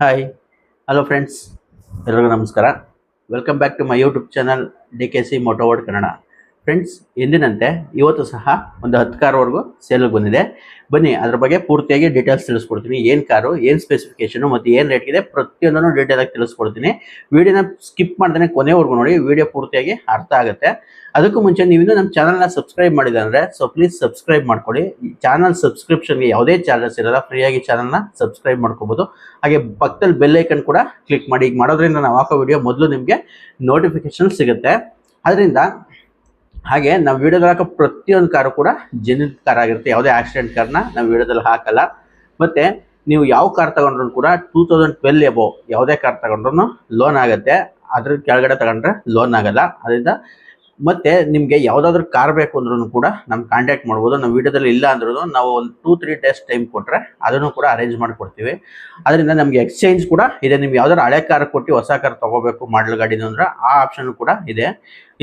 Hi hello friends ಎಲ್ರಿಗೂ ನಮಸ್ಕಾರ. Welcome back to my YouTube channel D K C motoword Kannada friends ಎಂದಿನಂತೆ ಇವತ್ತು ಸಹ ಒಂದು ಹತ್ತು ಕಾರ್ವರೆಗೂ ಸೇಲಿಗೆ ಬಂದಿದೆ. ಬನ್ನಿ, ಅದ್ರ ಬಗ್ಗೆ ಪೂರ್ತಿಯಾಗಿ ಡೀಟೇಲ್ಸ್ ತಿಳಿಸ್ಕೊಡ್ತೀನಿ. ಏನು ಕಾರು ಏನು ಸ್ಪೆಸಿಫಿಕೇಶನು ಮತ್ತು ಏನು ರೇಟ್ ಇದೆ ಪ್ರತಿಯೊಂದನ್ನು ಡೀಟೇಲಾಗಿ ತಿಳಿಸ್ಕೊಡ್ತೀನಿ. ವಿಡಿಯೋನ ಸ್ಕಿಪ್ ಮಾಡ್ದೇ ಕೊನೆವರೆಗೂ ನೋಡಿ ವಿಡಿಯೋ ಪೂರ್ತಿಯಾಗಿ ಅರ್ಥ ಆಗುತ್ತೆ. ಅದಕ್ಕೂ ಮುಂಚೆ ನೀವಿನ್ನೂ ನಮ್ಮ ಚಾನಲ್ನ ಸಬ್ಸ್ಕ್ರೈಬ್ ಮಾಡಿದೆ ಅಂದರೆ ಸೊ ಪ್ಲೀಸ್ ಸಬ್ಸ್ಕ್ರೈಬ್ ಮಾಡ್ಕೊಳ್ಳಿ. ಚಾನಲ್ ಸಬ್ಸ್ಕ್ರಿಪ್ಷನ್ಗೆ ಯಾವುದೇ ಚಾರ್ಜಸ್ ಇರಲ್ಲ ಫ್ರೀಯಾಗಿ ಚಾನಲ್ನ ಸಬ್ಸ್ಕ್ರೈಬ್ ಮಾಡ್ಕೋಬೋದು. ಹಾಗೆ ಪಕ್ಕದಲ್ಲಿ ಬೆಲ್ ಐಕನ್ ಕೂಡ ಕ್ಲಿಕ್ ಮಾಡಿ. ಈಗ ಮಾಡೋದ್ರಿಂದ ನಾವು ಹಾಕೋ ವಿಡಿಯೋ ಮೊದಲು ನಿಮಗೆ ನೋಟಿಫಿಕೇಶನ್ ಸಿಗುತ್ತೆ. ಅದರಿಂದ ಹಾಗೆ ನಾವು ವೀಡಿಯೋದಲ್ಲಿ ಹಾಕೋ ಪ್ರತಿಯೊಂದು ಕಾರು ಕೂಡ ಜೆನ್ಯೂನ್ ಕಾರ್ ಆಗಿರುತ್ತೆ. ಯಾವುದೇ ಆಕ್ಸಿಡೆಂಟ್ ಕಾರ್ನ ನಾವು ವಿಡಿಯೋದಲ್ಲಿ ಹಾಕಲ್ಲ. ಮತ್ತೆ ನೀವು ಯಾವ ಕಾರ್ ತಗೊಂಡ್ರು ಕೂಡ ಟೂ ತೌಸಂಡ್ ಟ್ವೆಲ್ ಎಬೋ ಯಾವುದೇ ಕಾರ್ ತಗೊಂಡ್ರು ಲೋನ್ ಆಗುತ್ತೆ. ಅದ್ರ ಕೆಳಗಡೆ ತಗೊಂಡ್ರೆ ಲೋನ್ ಆಗಲ್ಲ. ಅದರಿಂದ ಮತ್ತೆ ನಿಮಗೆ ಯಾವುದಾದ್ರೂ ಕಾರ್ ಬೇಕು ಅಂದ್ರೂ ಕೂಡ ನಮ್ಗೆ ಕಾಂಟ್ಯಾಕ್ಟ್ ಮಾಡ್ಬೋದು. ನಮ್ಮ ವಿಡಿಯೋದಲ್ಲಿ ಇಲ್ಲ ಅಂದ್ರೂ ನಾವು ಒಂದು ಟೂ ತ್ರೀ ಡೇಸ್ ಟೈಮ್ ಕೊಟ್ಟರೆ ಅದನ್ನು ಕೂಡ ಅರೇಂಜ್ ಮಾಡ್ಕೊಡ್ತೀವಿ. ಅದರಿಂದ ನಮ್ಗೆ ಎಕ್ಸ್ಚೇಂಜ್ ಕೂಡ ಇದೆ. ನಿಮ್ಗೆ ಯಾವ್ದಾದ್ರು ಹಳೆ ಕಾರ್ ಕೊಟ್ಟು ಹೊಸ ಕಾರ್ ತಗೋಬೇಕು ಮಾಡಲ್ ಗಾಡಿನ ಅಂದ್ರೆ ಆ ಆಪ್ಷನ್ ಕೂಡ ಇದೆ.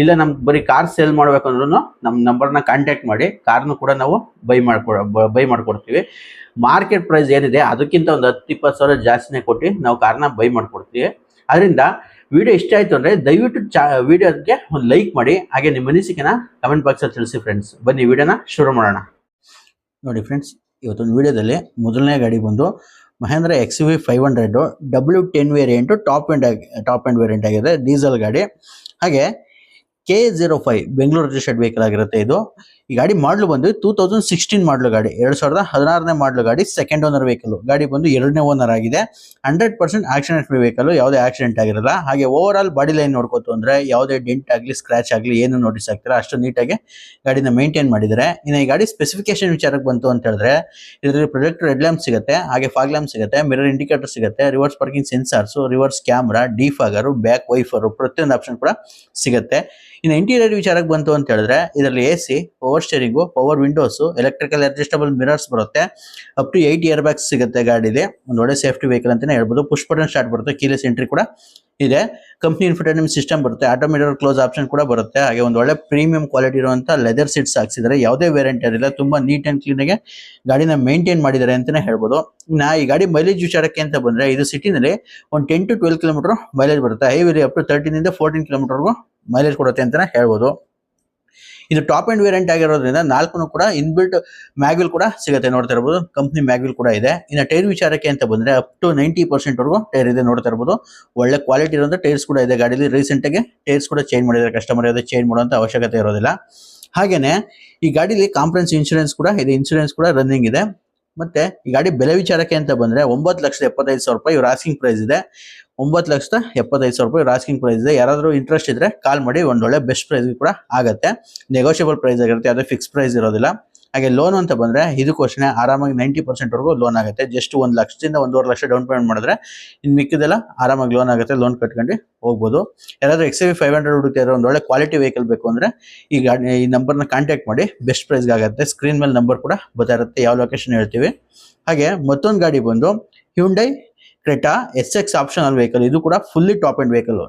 ಇಲ್ಲ ನಮ್ಗೆ ಬರೀ ಕಾರ್ ಸೇಲ್ ಮಾಡ್ಬೇಕಂದ್ರೂ ನಮ್ಮ ನಂಬರ್ನ ಕಾಂಟ್ಯಾಕ್ಟ್ ಮಾಡಿ ಕಾರ್ನು ಕೂಡ ನಾವು ಬೈ ಮಾಡ್ಕೊ ಬೈ ಮಾಡ್ಕೊಡ್ತೀವಿ. ಮಾರ್ಕೆಟ್ ಪ್ರೈಸ್ ಏನಿದೆ, ಅದಕ್ಕಿಂತ ಒಂದು ಹತ್ತು, ಇಪ್ಪತ್ತು ಸಾವಿರ ಜಾಸ್ತಿನೇ ಕೊಟ್ಟು ನಾವು ಕಾರ್ನ ಬೈ ಮಾಡ್ಕೊಡ್ತೀವಿ. ಅದರಿಂದ ವಿಡಿಯೋ ಇಷ್ಟ ಆಯ್ತು ಅಂದ್ರೆ ದಯವಿಟ್ಟು ವಿಡಿಯೋಗೆ ಒಂದು ಲೈಕ್ ಮಾಡಿ, ಹಾಗೆ ನಿಮ್ಮ ಅನಿಸಿಕೆನ ಕಮೆಂಟ್ ಬಾಕ್ಸಲ್ಲಿ ತಿಳಿಸಿ ಫ್ರೆಂಡ್ಸ್ ಬನ್ನಿ, ವಿಡಿಯೋನ ಶುರು ಮಾಡೋಣ. ನೋಡಿ ಫ್ರೆಂಡ್ಸ್ ಇವತ್ತೊಂದು ವಿಡಿಯೋದಲ್ಲಿ ಮೊದಲನೇ ಗಾಡಿ ಬಂದು Mahindra X V five hundred W ten variant top end top end variant ಆಗಿದೆ ಡೀಸೆಲ್ ಗಾಡಿ. ಹಾಗೆ K zero five Bengaluru registered vehicle ಆಗಿರುತ್ತೆ ಇದು. ಈ ಗಾಡಿ ಮಾಡಲು ಬಂದು ಟೂ ತೌಸಂಡ್ ಸಿಕ್ಸ್ಟೀನ್ ಮಾಡಲು ಗಾಡಿ. ಎರಡು ಸಾವಿರದ ಹದಿನಾರನೇ ಮಾಡಲು ಗಾಡಿ ಸೆಕೆಂಡ್ ಓನರ್ ವೆಹಿಕಲ್ ಗಾಡಿ ಬಂದು ಎರಡನೇ ಓನರ್ ಆಗಿದೆ. Hundred percent accident free vehicle ಯಾವುದೇ ಆಕ್ಸಿಡೆಂಟ್ ಆಗಿರಲ್ಲ. ಹಾಗೆ ಓವರ್ ಆಲ್ ಬಾಡಿ ಲೈನ್ ನೋಡ್ಕೋತು ಅಂದ್ರೆ ಯಾವುದೇ ಡೆಂಟ್ ಆಗಲಿ ಸ್ಕ್ರಾಚ್ ಆಗಲಿ, ಏನು ನೋಟಿಸ್ ಆಗ್ತಾರೆ ಅಷ್ಟು ನೀಟಾಗಿ ಗಾಡಿನ ಮೇಂಟೈನ್ ಮಾಡಿದರೆ ಇನ್ನು ಈ ಗಾಡಿ ಸ್ಪೆಸಿಫಿಕೇಶನ್ ವಿಚಾರಕ್ಕೆ ಬಂತು ಅಂತ ಹೇಳಿದ್ರೆ, ಇದರಲ್ಲಿ ಪ್ರೊಜೆಕ್ಟ್ ರೆಡ್ ಲ್ಯಾಂಪ್ ಸಿಗುತ್ತೆ, ಹಾಗೆ ಫಾಗ್ ಲ್ಯಾಂಪ್ ಸಿಗುತ್ತೆ ಮಿರರ್ ಇಂಡಿಕೇಟರ್ ಸಿಗುತ್ತೆ reverse parking sensors reverse camera defogger back wiper ಪ್ರತಿಯೊಂದು ಆಪ್ಷನ್ ಕೂಡ ಸಿಗುತ್ತೆ. ಇನ್ನು ಇಂಟೀರಿಯರ್ ವಿಚಾರಕ್ಕೆ ಬಂತು ಅಂತ ಹೇಳಿದ್ರೆ, ಇದರಲ್ಲಿ A C power steering power windows electrical adjustable mirrors ಬರುತ್ತೆ. Up to eight air bags ಸಿಗುತ್ತೆ ಗಾಡಿಲಿ. ಒಂದು ಒಳ್ಳೆ ಸೇಫ್ಟಿ ವೆಹಿಕಲ್ ಅಂತಾನೆ ಹೇಳ್ಬೋದು. ಪುಷ್ ಬಟನ್ ಸ್ಟಾರ್ಟ್ ಬರುತ್ತೆ. ಕೀಲೆಸ್ ಎಂಟ್ರಿ ಕೂಡ ಇದೆ. ಕಂಪ್ನಿ ಇನ್ಫರ್ಟೈನ್ಮೆಂಟ್ ಸಿಸ್ಟಮ್ ಬರುತ್ತೆ. ಆಟೋಮೇಟರ್ ಕ್ಲೋಸ್ ಆಪ್ಷನ್ ಕೂಡ ಬರುತ್ತೆ. ಹಾಗೆ ಒಂದು ಒಳ್ಳೆ ಪ್ರೀಮಿಯಂ ಕ್ವಾಲಿಟಿ ಇರುವಂಥ ಲೆದರ್ ಸೀಟ್ಸ್ ಹಾಕ್ಸಿದ್ದಾರೆ. ಯಾವುದೇ ವೇರಿಯಂಟ್ ಇರಲಿಲ್ಲ ತುಂಬಾ ನೀಟ್ ಆ್ಯಂಡ್ ಕ್ಲೀನಾಗೆ ಗಾಡಿನ ಮೇಂಟೈನ್ ಮಾಡಿದ್ದಾರೆ ಅಂತಾನೆ ಹೇಳ್ಬೋದು. ನಾ ಈ ಗಾಡಿ ಮೈಲೇಜ್ ವಿಚಾರಕ್ಕೆ ಅಂತ ಬಂದ್ರೆ, ಇದು ಸಿಟಿನಲ್ಲಿ ಒಂದು ten to twelve kilometer mileage ಬರುತ್ತೆ. ಹೈವೇಲಿ ಅಪ್ ಟು ತರ್ಟೀನ್ ಇಂದ ಫೋರ್ಟೀನ್ ಕಿಲೋಮೀಟರ್ಗೂ ಮೈಲೇಜ್ ಕೊಡುತ್ತೆ ಅಂತಾನೆ ಹೇಳ್ಬೋದು. ಇದು ಟಾಪ್ ಎಂಡ್ ವೇರಿಯಂಟ್ ಆಗಿರೋದ್ರಿಂದ ನಾಲ್ಕು ಕೂಡ ಇನ್ಬಿಲ್ಟ್ ಮ್ಯಾಗ್ವಿಲ್ ಕೂಡ ಸಿಗುತ್ತೆ ನೋಡ್ತಾ ಇರ್ಬೋದು. ಕಂಪ್ನಿ ಮ್ಯಾಗ್ವಿಲ್ ಕೂಡ ಇದೆ. ಇನ್ನು ಟೈರ್ ವಿಚಾರಕ್ಕೆ ಅಂತ ಬಂದ್ರೆ ಅಪ್ ಟು ನೈಂಟಿ ಪರ್ಸೆಂಟ್ ವರೆಗೂ ಟೈರ್ ಇದೆ ನೋಡ್ತಾ ಇರ್ಬೋದು. ಒಳ್ಳೆ ಕ್ವಾಲಿಟಿ ಇರುವಂತ ಟೈರ್ಸ್ ಕೂಡ ಇದೆ ಗಾಡೀಲಿ. ರೀಸೆಂಟ್ ಆಗಿ ಟೈರ್ಸ್ ಕೂಡ ಚೇಂಜ್ ಮಾಡಿದ್ದಾರೆ. ಕಸ್ಟಮರ್ ಯಾವುದೇ ಚೇಂಜ್ ಮಾಡುವಂಥ ಅವಶ್ಯಕತೆ ಇರೋದಿಲ್ಲ. ಹಾಗೆಯೇ ಈ ಗಾಡಿಲಿ ಕಾಂಪ್ರೆನ್ಸ್ ಇನ್ಶೂರೆನ್ಸ್ ಕೂಡ ಇದೆ. ಇನ್ಶೂರೆನ್ಸ್ ಕೂಡ ರನ್ನಿಂಗ್ ಇದೆ. ಮತ್ತೆ ಈ ಗಾಡಿ ಬೆಲೆ ವಿಚಾರಕ್ಕೆ ಅಂತ ಬಂದ್ರೆ ಒಂಬತ್ತು ಲಕ್ಷದ ಎಪ್ಪತ್ತೈದು ಸಾವಿರ ರೂಪಾಯಿ ಇವ್ರ ಆಸ್ಕಿಂಗ್ ಪ್ರೈಸ್ ಇದೆ. ಒಂಬತ್ತು ಲಕ್ಷದ ಎಪ್ಪತ್ತೈದು ಸಾವಿರ ರೂಪಾಯಿ ರಾಸ್ಕಿಂಗ್ ಪ್ರೈಸ್ ಇದೆ. ಯಾರಾದರೂ ಇಂಟ್ರೆಸ್ಟ್ ಇದ್ದರೆ ಕಾಲ್ ಮಾಡಿ ಒಂದೊಳ್ಳೆ ಬೆಸ್ಟ್ ಪ್ರೈಸ್ ಕೂಡ ಆಗುತ್ತೆ. ನೆಗೋಷಿಯಬಲ್ ಪ್ರೈಸ್ ಆಗಿರುತ್ತೆ, ಯಾವುದೇ ಫಿಕ್ಸ್ ಪ್ರೈಸ್ ಇರೋದಿಲ್ಲ. ಹಾಗೆ ಲೋನ್ ಅಂತ ಬಂದರೆ ಇದಕ್ಕೋಸ್ಕರ ಆರಾಮಾಗಿ ನೈಂಟಿ ಪರ್ಸೆಂಟ್ ವರೆಗೂ ಲೋನ್ ಆಗುತ್ತೆ. ಜಸ್ಟ್ ಒಂದು ಲಕ್ಷದಿಂದ ಒಂದೂವರೆ ಲಕ್ಷ ಡೌನ್ ಪೇಮೆಂಟ್ ಮಾಡಿದ್ರೆ ಇನ್ನು ಮಿಕ್ಕಿದೆಲ್ಲ ಆರಾಮಾಗಿ ಲೋನ್ ಆಗುತ್ತೆ ಲೋನ್ ಕಟ್ಕೊಂಡು ಹೋಗ್ಬೋದು. ಯಾರಾದರೂ ಎಕ್ಸ್ ವಿ ಫೈವ್ ಹಂಡ್ರೆಡ್ ಹುಡುಕ್ತಿರೋ ಒಂದು ಒಳ್ಳೆ ಕ್ವಾಲಿಟಿ ವೆಹಿಕಲ್ ಬೇಕು ಅಂದ್ರೆ ಈ ಗಾಡಿ, ಈ ನಂಬರ್ನ ಕಾಂಟ್ಯಾಕ್ಟ್ ಮಾಡಿ ಬೆಸ್ಟ್ ಪ್ರೈಸ್ಗೆ ಆಗುತ್ತೆ. ಸ್ಕ್ರೀನ್ ಮೇಲೆ ನಂಬರ್ ಕೂಡ ಬರ್ತಾ ಇರುತ್ತೆ, ಯಾವ ಲೊಕೇಶನ್ ಹೇಳ್ತೀವಿ. ಹಾಗೆ ಮತ್ತೊಂದು ಗಾಡಿ ಬಂದು Hyundai Creta S X optional vehicle ಇದು ಕೂಡ ಫುಲ್ಲಿ ಟಾಪ್ ಎಂಡ್ ವೆಹಿಕಲ್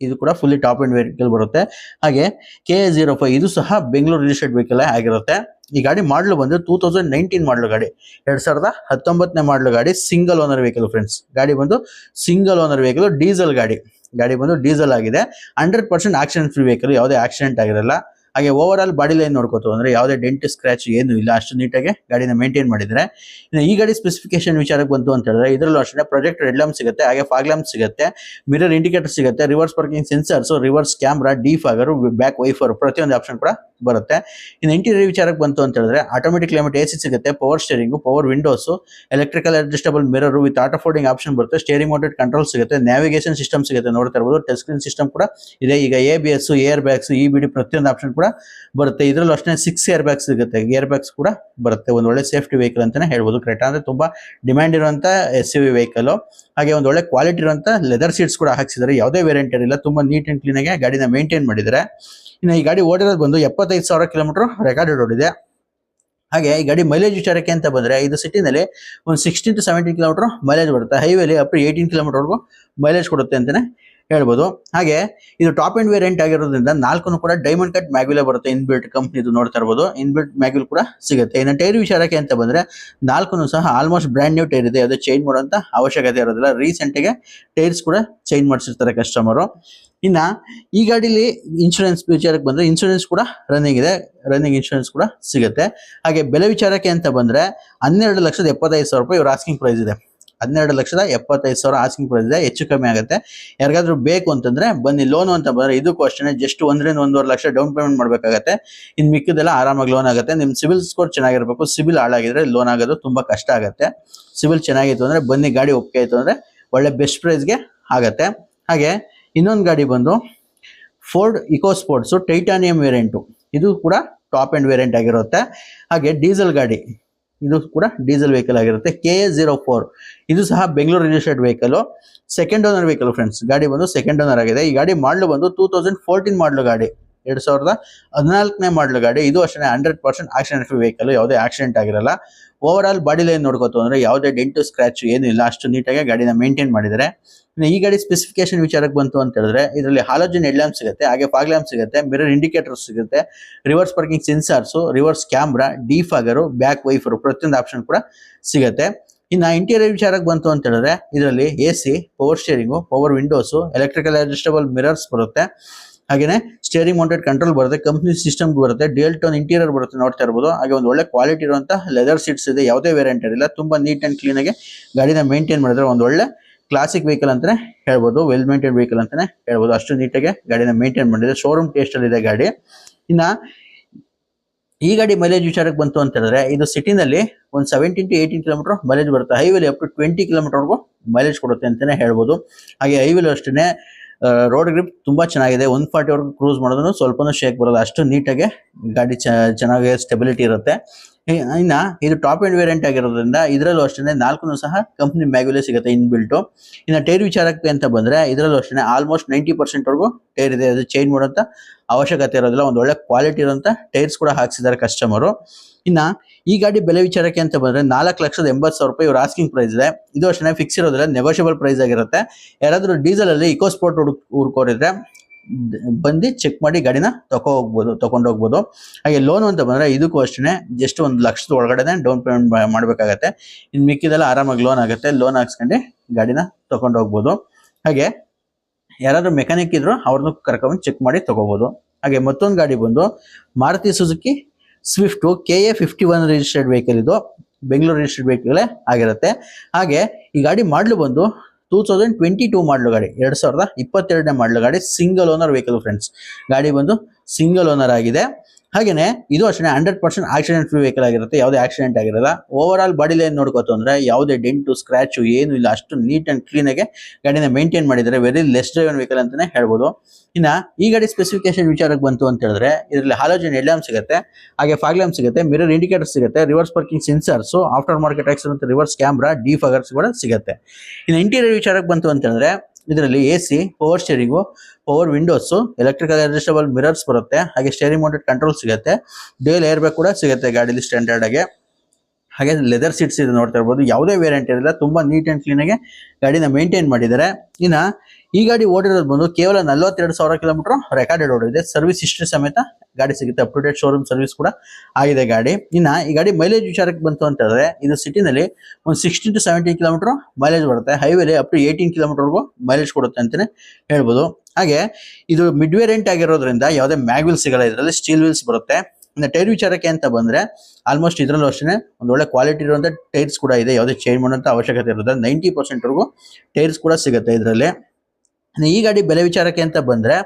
ಇದು ಕೂಡ ಫುಲ್ಲಿ ಟಾಪ್ ಎಂಡ್ ವೆಹಿಕಲ್ ಬರುತ್ತೆ. ಹಾಗೆ ಕೆ ಜೀರೋ ಫೈವ್ ಇದು ಸಹ ಬೆಂಗಳೂರು ರಿಜಿಸ್ಟರ್ಡ್ ವೆಹಿಕಲ್ ಆಗಿರುತ್ತೆ. ಈ ಗಾಡಿ ಮಾಡಲು ಬಂದು ಟೂ ತೌಸಂಡ್ ನೈನ್ಟೀನ್ ಮಾಡಲು ಗಾಡಿ. ಎರಡ್ ಸಾವಿರದ ಹತ್ತೊಂಬತ್ತನೇ ಮಾಡಲು ಗಾಡಿ ಸಿಂಗಲ್ ಓನರ್ ವೆಹಿಕಲ್ ಫ್ರೆಂಡ್ಸ್ ಗಾಡಿ ಬಂದು ಸಿಂಗಲ್ ಓನರ್ ವೆಹಿಕಲ್ ಡೀಸೆಲ್ ಗಾಡಿ. ಗಾಡಿ ಬಂದು ಡೀಸೆಲ್ ಆಗಿದೆ. Hundred percent accident free vehicle ಯಾವುದೇ ಆಕ್ಸಿಡೆಂಟ್ ಆಗಿರಲ್ಲ. ಹಾಗೆ ಓವರ್ ಆಲ್ ಬಾಡಿ ಲೈನ್ ನೋಡ್ಕೋತು ಅಂದ್ರೆ ಯಾವುದೇ ಡೆಂಟ್ ಸ್ಕ್ರಾಚ್ ಏನು ಇಲ್ಲ. ಅಷ್ಟು ನೀಟಾಗಿ ಗಾಡಿನ ಮೇಂಟೈನ್ ಮಾಡಿದ್ರೆ. ಇನ್ನು ಈ ಗಾಡಿ ಸ್ಪೆಸಿಫಿಕೇಶನ್ ವಿಚಾರಕ್ಕೆ ಬಂತು ಅಂತ ಹೇಳಿದ್ರೆ ಇದರಲ್ಲೂ ಅಷ್ಟೇ ಪ್ರೊಜೆಕ್ಟ್ ರೆಡ್ ಲ್ಯಾಂಪ್ ಸಿಗುತ್ತೆ, ಹಾಗೆ ಫಾಗ್ ಲ್ಯಾಂಪ್ ಸಿಗುತ್ತೆ ಮಿರರ್ ಇಂಡಿಕೇಟರ್ ಸಿಗುತ್ತೆ reverse parking sensors reverse camera defogger back wiper ಪ್ರತಿಯೊಂದು ಆಪ್ಷನ್ ಕೂಡ ಬರುತ್ತೆ. ಇನ್ನು ಇಂಟೀರಿಯರ್ ವಿಚಾರಕ್ಕೆ ಬಂತು ಅಂತ ಹೇಳಿದ್ರೆ ಆಟೋಮೆಟಿಕ್ ಕ್ಲೈಮೇಟ್ ಎ ಸಿ ಸಿಗುತ್ತೆ power steering power windows electrical adjustable mirror with auto folding option ಬರುತ್ತೆ ಸ್ಟೇರಿಂಗ್ ಮೋಟೆಡ್ ಕಂಟ್ರೋಲ್ ಸಿಗುತ್ತೆ ನ್ಯಾವಿಗೇಷನ್ ಸಿಸ್ಟಮ್ ಸಿಗುತ್ತೆ, ನೋಡ್ತಾ ಇರ್ಬೋದು ಟಚ್ ಸ್ಕ್ರೀನ್ ಸಿಸ್ಟಮ್ ಕೂಡ ಇದೆ. ಈಗ A B S air bags E B D ಪ್ರತಿಯೊಂದು ಆಪ್ಷನ್ ಕೂಡ ಬರುತ್ತೆ. ಇದರಲ್ಲೂ ಅಷ್ಟೇ ಸಿಕ್ಸ್ ಏರ್ ಬ್ಯಾಗ್ಸ್ ಸಿಗುತ್ತೆ. ಏರ್ ಬ್ಯಾಗ್ಸ್ ಕೂಡ ಬರುತ್ತೆ. ಒಂದು ಒಳ್ಳೆ ಸೇಫ್ಟಿ ವೆಹಿಕಲ್ ಅಂತಾನೆ ಹೇಳ್ಬೋದು. ಕ್ರೆಟಾ ಅಂದ್ರೆ ತುಂಬಾ ಡಿಮ್ಯಾಂಡ್ ಇರುವಂಥ ಎಸ್ ಯು ವೆಹಿಕಲ್ ಹಾಗೆ ಒಂದು ಒಳ್ಳೆ ಕ್ವಾಲಿಟಿ ಇರುವಂಥ ಲೆದರ್ ಸೀಟ್ಸ್ ಕೂಡ ಹಾಕ್ಸಿದ್ದಾರೆ. ಯಾವುದೇ ವೇರಿಯಂಟ್ ಇರಲಿಲ್ಲ ತುಂಬಾ ನೀಟ್ ಅಂಡ್ ಕ್ಲೀನ್ ಆಗಿ ಗಾಡಿನ ಮೇಂಟೈನ್ ಮಾಡಿದ್ದಾರೆ. ಇನ್ನು ಈ ಗಾಡಿ ಓಡಿರೋದು ಬಂದು ಎಪ್ಪತ್ತೈದು ಸಾವಿರ ಕಿಲೋಮೀಟರ್ ರೆಕಾರ್ಡ್ ಓಡಿದೆ ಹಾಗೆ ಈ ಗಾಡಿ ಮೈಲೇಜ್ ವಿಚಾರಕ್ಕೆ ಅಂತ ಬಂದ್ರೆ ಇದು ಸಿಟಿನಲ್ಲಿ ಒಂದು sixteen to seventeen kilometer mileage ಬರುತ್ತೆ. ಹೈವೇಲಿ ಅಪ್ ಟು ಏಯ್ಟೀನ್ ಕಿಲೋಮೀಟರ್ವರೆಗೂ ಮೈಲೇಜ್ ಕೊಡುತ್ತೆ ಅಂತಾನೆ ಹೇಳ್ಬೋದು. ಹಾಗೆ ಇದು ಟಾಪ್ ಅಂಡ್ ವೇರಿಯಂಟ್ ಆಗಿರೋದ್ರಿಂದ ನಾಲ್ಕು ಕೂಡ ಡೈಮಂಡ್ ಕಟ್ ಮ್ಯಾಗ್ಯುಲೇ ಬರುತ್ತೆ ಇನ್ಬಿಲ್ಟ್ ಕಂಪ್ನಿದು ನೋಡ್ತಾ ಇರ್ಬೋದು. ಇನ್ಬಿಲ್ಟ್ ಮ್ಯಾಗ್ಯುಲ್ ಕೂಡ ಸಿಗುತ್ತೆ. ಇನ್ನು ಟೈರ್ ವಿಚಾರಕ್ಕೆ ಅಂತ ಬಂದ್ರೆ ನಾಲ್ಕು ಸಹ ಆಲ್ಮೋಸ್ಟ್ ಬ್ರ್ಯಾಂಡ್ ನ್ಯೂ ಟೈರ್ ಇದೆ. ಅದು ಚೇಂಜ್ ಮಾಡುವಂತ ಅವಶ್ಯಕತೆ ಇರೋದಿಲ್ಲ. ರೀಸೆಂಟ್ಗೆ ಟೈರ್ಸ್ ಕೂಡ ಚೇಂಜ್ ಮಾಡಿಸಿರ್ತಾರೆ ಕಸ್ಟಮರು ಇನ್ನ ಈ ಗಾಡಿಲಿ ಇನ್ಶೂರೆನ್ಸ್ ವಿಚಾರಕ್ಕೆ ಬಂದ್ರೆ ಇನ್ಶೂರೆನ್ಸ್ ಕೂಡ ರನ್ನಿಂಗ್ ಇದೆ. ರನ್ನಿಂಗ್ ಇನ್ಶೂರೆನ್ಸ್ ಕೂಡ ಸಿಗುತ್ತೆ. ಹಾಗೆ ಬೆಲೆ ವಿಚಾರಕ್ಕೆ ಅಂತ ಬಂದ್ರೆ ಹನ್ನೆರಡು ಲಕ್ಷದ ಎಪ್ಪತ್ತೈದು ಸಾವಿರ ರೂಪಾಯಿ ಇವ್ರ ಆಸ್ಕಿಂಗ್ ಪ್ರೈಸ್ ಇದೆ. ಹನ್ನೆರಡು ಲಕ್ಷದ ಎಪ್ಪತ್ತೈದು ಸಾವಿರ ಆಸ್ಕಿಂಗ್ ಪ್ರೈಸ್ ಇದೆ, ಹೆಚ್ಚು ಕಮ್ಮಿ ಆಗುತ್ತೆ. ಯಾರಿಗಾದ್ರೂ ಬೇಕು ಅಂತಂದ್ರೆ ಬನ್ನಿ ಲೋನ್ ಅಂತ ಬಂದ್ರೆ ಇದಕ್ಕೂ ಅಷ್ಟೇ ಜಸ್ಟ್ ಒಂದರಿಂದ ಒಂದೂವರೆ ಲಕ್ಷ ಡೌನ್ ಪೇಮೆಂಟ್ ಮಾಡಬೇಕಾಗತ್ತೆ. ಇನ್ ಮಿಕ್ಕಿದೆಲ್ಲ ಆರಾಮಾಗಿ ಲೋನ್ ಆಗುತ್ತೆ. ನಿಮ್ಮ ಸಿವಿಲ್ ಸ್ಕೋರ್ ಚೆನ್ನಾಗಿರ್ಬೇಕು ಸಿವಿಲ್ ಹಾಳಾಗಿದ್ರೆ ಲೋನ್ ಆಗೋದು ತುಂಬಾ ಕಷ್ಟ ಆಗುತ್ತೆ. ಸಿವಿಲ್ ಚೆನ್ನಾಗಿತ್ತು ಅಂದ್ರೆ ಬನ್ನಿ, ಗಾಡಿ ಒಪ್ಪಿಗೆ ಆಯ್ತು ಅಂದ್ರೆ ಒಳ್ಳೆ ಬೆಸ್ಟ್ ಪ್ರೈಸ್ಗೆ ಆಗತ್ತೆ. ಹಾಗೆ ಇನ್ನೊಂದು ಗಾಡಿ ಬಂದು Ford Eco Sports Titanium variant ಇದು ಕೂಡ ಟಾಪ್ ಆ್ಯಂಡ್ ವೇರಿಯಂಟ್ ಆಗಿರುತ್ತೆ. ಹಾಗೆ ಡೀಸೆಲ್ ಗಾಡಿ. ಇದು ಕೂಡ ಡೀಸೆಲ್ ವೆಹಿಕಲ್ ಆಗಿರುತ್ತೆ ಕೆ ಎ ಜೀರೋ ಫೋರ್ ಇದು ಸಹ Bengaluru registered vehicle second owner vehicle friends ಗಾಡಿ ಬಂದು ಸೆಕೆಂಡ್ ಓನರ್ ಆಗಿದೆ. ಈ ಗಾಡಿ ಮಾಡಲು ಬಂದು ಟೂ ತೌಸಂಡ್ ಫೋರ್ಟೀನ್ ಮಾಡಲು ಗಾಡಿ. ಎರಡ್ ಸಾವಿರದ ಹದಿನಾಲ್ಕನೇ ಮಾಡಲ್ ಗಾಡಿ. ಇದು ಅಷ್ಟೇ hundred percent accident free vehicle ಯಾವುದೇ ಆಕ್ಸಿಡೆಂಟ್ ಆಗಿರಲ್ಲ. ಓವರ್ ಆಲ್ ಬಾಡಿ ಲೈನ್ ನೋಡ್ಕೋತು ಅಂದ್ರೆ ಯಾವುದೇ ಡೆಂಟು ಸ್ಕ್ರಾಚ್ ಏನಿಲ್ಲ ಇಲ್ಲ. ಅಷ್ಟು ನೀಟಾಗಿ ಗಾಡಿನ ಮೇಂಟೈನ್ ಮಾಡಿದ್ದಾರೆ. ಇನ್ನು ಈ ಗಾಡಿ ಸ್ಪೆಸಿಫಿಕೇಶನ್ ವಿಚಾರಕ್ಕೆ ಬಂತು ಅಂತ ಹೇಳಿದ್ರೆ, ಇದರಲ್ಲಿ ಹಾಲೋಜನ್ ಹೆಡ್ಲ್ಯಾಂಪ್ ಸಿಗುತ್ತೆ, ಹಾಗೆ ಫಾಗ್ಲ್ಯಾಂಪ್ ಸಿಗುತ್ತೆ ಮಿರರ್ ಇಂಡಿಕೇಟರ್ ಸಿಗುತ್ತೆ reverse parking sensors reverse camera defogger back wiper ಪ್ರತಿಯೊಂದು ಆಪ್ಷನ್ ಕೂಡ ಸಿಗುತ್ತೆ. ಇನ್ನು ಇಂಟೀರಿಯರ್ ವಿಚಾರಕ್ಕೆ ಬಂತು ಅಂತ ಹೇಳಿದ್ರೆ, ಇದರಲ್ಲಿ A power steering power windows electrical adjustable mirrors ಬರುತ್ತೆ. ಹಾಗೇನೆ ಸ್ಟೇರಿಂಗ್ ಮೌಂಟೆಡ್ ಕಂಟ್ರೋಲ್ ಬರುತ್ತೆ ಕಂಪ್ನಿ ಸಿಸ್ಟಮ್ ಬರುತ್ತೆ ಡಿಯಲ್ ಟೋನ್ ಇಂಟೀರಿಯರ್ ಬರುತ್ತೆ ನೋಡ್ತಾ ಇರ್ಬೋದು. ಹಾಗೆ ಒಂದು ಒಳ್ಳೆ ಕ್ವಾಲಿಟಿ ಇರುವಂತಹ ಲೆದರ್ ಸೀಟ್ಸ್ ಇದೆ, ಯಾವುದೇ ವೇರಿಯಂಟ್ ಇರಲಿಲ್ಲ ತುಂಬಾ ನೀಟ್ ಅಂಡ್ ಕ್ಲೀನ್ ಆಗಿ ಗಾಡಿನ ಮೇಂಟೈನ್ ಮಾಡಿದ್ರೆ ಒಂದು ಒಳ್ಳೆ ಕ್ಲಾಸಿಕ್ ವೆಹಿಕಲ್ ಅಂತಾನೆ ಹೇಳ್ಬೋದು ವೆಲ್ ಮೇಂಟೈನ್ ವೆಹಿಕಲ್ ಅಂತಾನೆ ಹೇಳ್ಬೋದು. ಅಷ್ಟು ನೀಟಾಗಿ ಗಾಡಿನ ಮೇಂಟೈನ್ ಮಾಡಿದೆ ಶೋರೂಮ್ ಟೇಸ್ಟ್ ಅಲ್ಲಿ ಇದೆ ಗಾಡಿ. ಇನ್ನ ಈ ಗಾಡಿ ಮೈಲೇಜ್ ವಿಚಾರಕ್ಕೆ ಬಂತು ಅಂತ ಹೇಳಿದ್ರೆ, ಇದು ಸಿಟಿನಲ್ಲಿ ಒಂದು seventeen to eighteen kilometer mileage ಬರುತ್ತೆ. ಹೈವೇಲಿ ಅಪ್ ಟು ಟ್ವೆಂಟಿ ಕಿಲೋಮೀಟರ್ವರೆಗೂ ಮೈಲೇಜ್ ಕೊಡುತ್ತೆ ಅಂತಾನೆ ಹೇಳ್ಬೋದು. ಹಾಗೆ ಹೈವೇಲಿ ಅಷ್ಟೇ ರೋಡ್ ಗ್ರಿಪ್ ತುಂಬಾ ಚೆನ್ನಾಗಿದೆ. ಒನ್ ಫಾರ್ಟಿ ವರೆಗೂ ಕ್ರೂಸ್ ಮಾಡೋದನ್ನು ಸ್ವಲ್ಪನೂ ಶೇಕ್ ಬರೋದು ಅಷ್ಟು ನೀಟಾಗಿ ಗಾಡಿ ಚೆನ್ನಾಗಿ ಸ್ಟೆಬಿಲಿಟಿ ಇರುತ್ತೆ. ಇನ್ನ ಇದು ಟಾಪ್ ಎಂಡ್ ವೇರಿಯಂಟ್ ಆಗಿರೋದ್ರಿಂದ ಇದರಲ್ಲೂ ಅಷ್ಟೇ ನಾಲ್ಕು ಸಹ ಕಂಪ್ನಿ ಮ್ಯಾಗ್ಯುಲೇ ಸಿಗುತ್ತೆ ಇನ್ ಬಿಲ್ಟು ಇನ್ನು ಟೈರ್ ವಿಚಾರಕ್ಕೆ ಅಂತ ಬಂದ್ರೆ ಇದರಲ್ಲೂ ಅಷ್ಟೇ ಆಲ್ಮೋಸ್ಟ್ ನೈಂಟಿ ಪರ್ಸೆಂಟ್ ವರೆಗೂ ಟೈರ್ ಇದೆ. ಅದು ಚೇಂಜ್ ಮಾಡೋಂಥ ಅವಶ್ಯಕತೆ ಇರೋದಿಲ್ಲ. ಒಂದು ಒಳ್ಳೆ ಕ್ವಾಲಿಟಿ ಇರುವಂತ ಟೈರ್ಸ್ ಕೂಡ ಹಾಕ್ಸಿದ್ದಾರೆ ಕಸ್ಟಮರು ಇನ್ನ ಈ ಗಾಡಿ ಬೆಲೆ ವಿಚಾರಕ್ಕೆ ಅಂತ ಬಂದ್ರೆ ನಾಲ್ಕು ಲಕ್ಷದ ಎಂಬತ್ತು ಸಾವಿರ ರೂಪಾಯಿ ಇವ್ರ ಆಸ್ಕಿಂಗ್ ಪ್ರೈಸ್ ಇದೆ. ಇದು ಅಷ್ಟೇ ಫಿಕ್ಸ್ ಇರೋದಿಲ್ಲ ನೆಗೋಷಿಯಬಲ್ ಪ್ರೈಸ್ ಆಗಿರುತ್ತೆ. ಯಾರಾದರೂ ಡೀಸೆಲ್ ಅಲ್ಲಿ ಇಕೋ ಸ್ಪೋರ್ಟ್ ಹುಡ್ಕೋರಿದ್ರೆ ಬಂದು ಚೆಕ್ ಮಾಡಿ ಗಾಡಿನ ತಗೋ ಹೋಗ್ಬೋದು ತಗೊಂಡು ಹೋಗ್ಬೋದು. ಹಾಗೆ ಲೋನ್ ಅಂತ ಬಂದ್ರೆ ಇದಕ್ಕೂ ಅಷ್ಟೇ ಜಸ್ಟ್ ಒಂದು ಲಕ್ಷದ ಒಳಗಡೆ ಡೌನ್ ಪೇಮೆಂಟ್ ಮಾಡಬೇಕಾಗತ್ತೆ. ಇನ್ನು ಮಿಕ್ಕಿದೆಲ್ಲ ಆರಾಮಾಗಿ ಲೋನ್ ಆಗುತ್ತೆ. ಲೋನ್ ಹಾಕ್ಸ್ಕೊಂಡು ಗಾಡಿನ ತಗೊಂಡು ಹೋಗ್ಬೋದು. ಹಾಗೆ ಯಾರಾದರೂ ಮೆಕ್ಯಾನಿಕ್ ಇದ್ರು ಅವ್ರನ್ನೂ ಕರ್ಕೊಂಡು ಚೆಕ್ ಮಾಡಿ ತೊಗೋಬೋದು. ಹಾಗೆ ಮತ್ತೊಂದು ಗಾಡಿ ಬಂದು Maruti Suzuki Swift K A fifty one registered vehicle ಇದು ಬೆಂಗಳೂರು ರಿಜಿಸ್ಟರ್ಡ್ ವೆಹಿಕಲ್ ಆಗಿರುತ್ತೆ. ಹಾಗೆ ಈ ಗಾಡಿ ಮಾಡಲು ಬಂದು ಟೂ ತೌಸಂಡ್ ಟ್ವೆಂಟಿ ಟೂ ಮಾಡಲು ಗಾಡಿ, ಎರಡು ಸಾವಿರದ ಇಪ್ಪತ್ತೆರಡನೇ ಮಾಡಲು ಗಾಡಿ ಸಿಂಗಲ್ ಓನರ್ ವೆಹಿಕಲ್ ಫ್ರೆಂಡ್ಸ್ ಗಾಡಿ ಬಂದು ಸಿಂಗಲ್ ಓನರ್ ಆಗಿದೆ. ಹಾಗೇನೆ ಇದು ಅಷ್ಟೇ hundred percent accident free vehicle ಆಗಿರುತ್ತೆ, ಯಾವುದೇ ಆಕ್ಸಿಡೆಂಟ್ ಆಗಿರಲ್ಲ. ಓವರ್ ಆಲ್ ಬಾಡಿ ಲೈನ್ ನೋಡ್ಕೋತು ಅಂದ್ರೆ ಯಾವುದೇ ಡೆಂಟು ಸ್ಕ್ರಾಚು ಏನು ಇಲ್ಲ, ಅಷ್ಟು ನೀಟ್ ಅಂಡ್ ಕ್ಲೀನ್ ಆಗಿ ಗಾಡಿನ ಮೇಂಟೈನ್ ಮಾಡಿದರೆ ವೆರಿ ಲೆಸ್ ಡ್ರೈವನ್ ವೆಹಿಕಲ್ ಅಂತಾನೆ ಹೇಳ್ಬೋದು. ಇನ್ನ ಈ ಗಾಡಿ ಸ್ಪೆಸಿಫಿಕೇಶನ್ ವಿಚಾರಕ್ಕೆ ಬಂತು ಅಂತ ಹೇಳಿದ್ರೆ, ಇದರಲ್ಲಿ ಹಾಲೋಜನ್ ಎಲ್ಯಾಮ್ ಸಿಗುತ್ತೆ, ಹಾಗೆ ಫಾಗ್ ಲ್ಯಾಂಪ್ ಸಿಗುತ್ತೆ ಮಿರರ್ ಇಂಡಿಕೇಟರ್ ಸಿಗುತ್ತೆ reverse parking sensors after market accident reverse camera defoggers ಕೂಡ ಸಿಗುತ್ತೆ. ಇನ್ನು ಇಂಟೀರಿಯರ್ ವಿಚಾರಕ್ಕೆ ಬಂತು ಅಂತ ಹೇಳಿದ್ರೆ ಇದರಲ್ಲಿ A C power steering power windows electrical adjustable mirrors ಬರುತ್ತೆ. ಹಾಗೆ ಸ್ಟೇರಿಂಗ್ ಮೌಂಟೆಡ್ ಕಂಟ್ರೋಲ್ ಸಿಗುತ್ತೆ. ಡೇಲ್ ಏರ್ ಬ್ಯಾಗ್ ಕೂಡ ಸಿಗುತ್ತೆ ಗಾಡಿಲಿ ಸ್ಟ್ಯಾಂಡರ್ಡ್ ಆಗಿ. ಹಾಗೆ ಲೆದರ್ ಸೀಟ್ಸ್ ಇದೆ ನೋಡ್ತಾ ಇರ್ಬೋದು. ಯಾವುದೇ ವೇರಿಯಂಟ್ ಇರಲಿಲ್ಲ ತುಂಬಾ ನೀಟ್ ಅಂಡ್ ಕ್ಲೀನ್ ಆಗಿ ಗಾಡಿನ ಮೇಂಟೈನ್ ಮಾಡಿದ್ದಾರೆ. ಇನ್ನ ಈ ಗಾಡಿ ಓಡಿರೋದು ಬಂದು ಕೇವಲ ನಲವತ್ತೆರಡು ಸಾವಿರ ಕಿಲೋಮೀಟರ್ ರೆಕಾರ್ಡೆಡ್ ಓಡಿದೆ. ಸರ್ವಿಸ್ ಹಿಸ್ಟ್ರಿ ಸಮೇತ ಗಾಡಿ ಸಿಗುತ್ತೆ. Up to date showroom service ಕೂಡ ಆಗಿದೆ ಗಾಡಿ. ಇನ್ನ ಈ ಗಾಡಿ ಮೈಲೇಜ್ ವಿಚಾರಕ್ಕೆ ಬಂತು ಅಂತ ಹೇಳಿದ್ರೆ ಇದು ಸಿಟಿನಲ್ಲಿ ಒಂದು sixteen to seventeen kilometer mileage ಬರುತ್ತೆ. ಹೈವೇಲಿ ಅಪ್ ಟು ಏಯ್ಟೀನ್ ಕಿಲೋಮೀಟರ್ವರೆಗೂ ಮೈಲೇಜ್ ಕೊಡುತ್ತೆ ಅಂತಾನೆ ಹೇಳ್ಬೋದು. ಹಾಗೆ ಇದು ಮಿಡ್ ವೇರಿಯಂಟ್ ಆಗಿರೋದ್ರಿಂದ ಯಾವುದೇ ಮ್ಯಾಗ್ವಿಲ್ ಸಿಗಲ್ಲ. ಇದರಲ್ಲಿ ಸ್ಟೀಲ್ ವೀಲ್ಸ್ ಬರುತ್ತೆ. ಟೈರ್ ವಿಚಾರಕ್ಕೆ ಅಂತ ಬಂದರೆ ಆಲ್ಮೋಸ್ಟ್ ಇದರಲ್ಲೂ ಅಷ್ಟೇ ಒಂದು ಒಳ್ಳೆ ಕ್ವಾಲಿಟಿ ಇರುವಂಥ ಟೈರ್ಸ್ ಕೂಡ ಇದೆ. ಯಾವುದೇ ಚೇಂಜ್ ಮಾಡೋಂಥ ಅವಶ್ಯಕತೆ ಇರುತ್ತೆ ನೈಂಟಿ ಪರ್ಸೆಂಟ್ವರೆಗೂ ಟೈರ್ಸ್ ಕೂಡ ಸಿಗುತ್ತೆ ಇದರಲ್ಲಿ. ಈ ಗಾಡಿ ಬೆಲೆ ವಿಚಾರಕ್ಕೆ ಅಂತ ಬಂದರೆ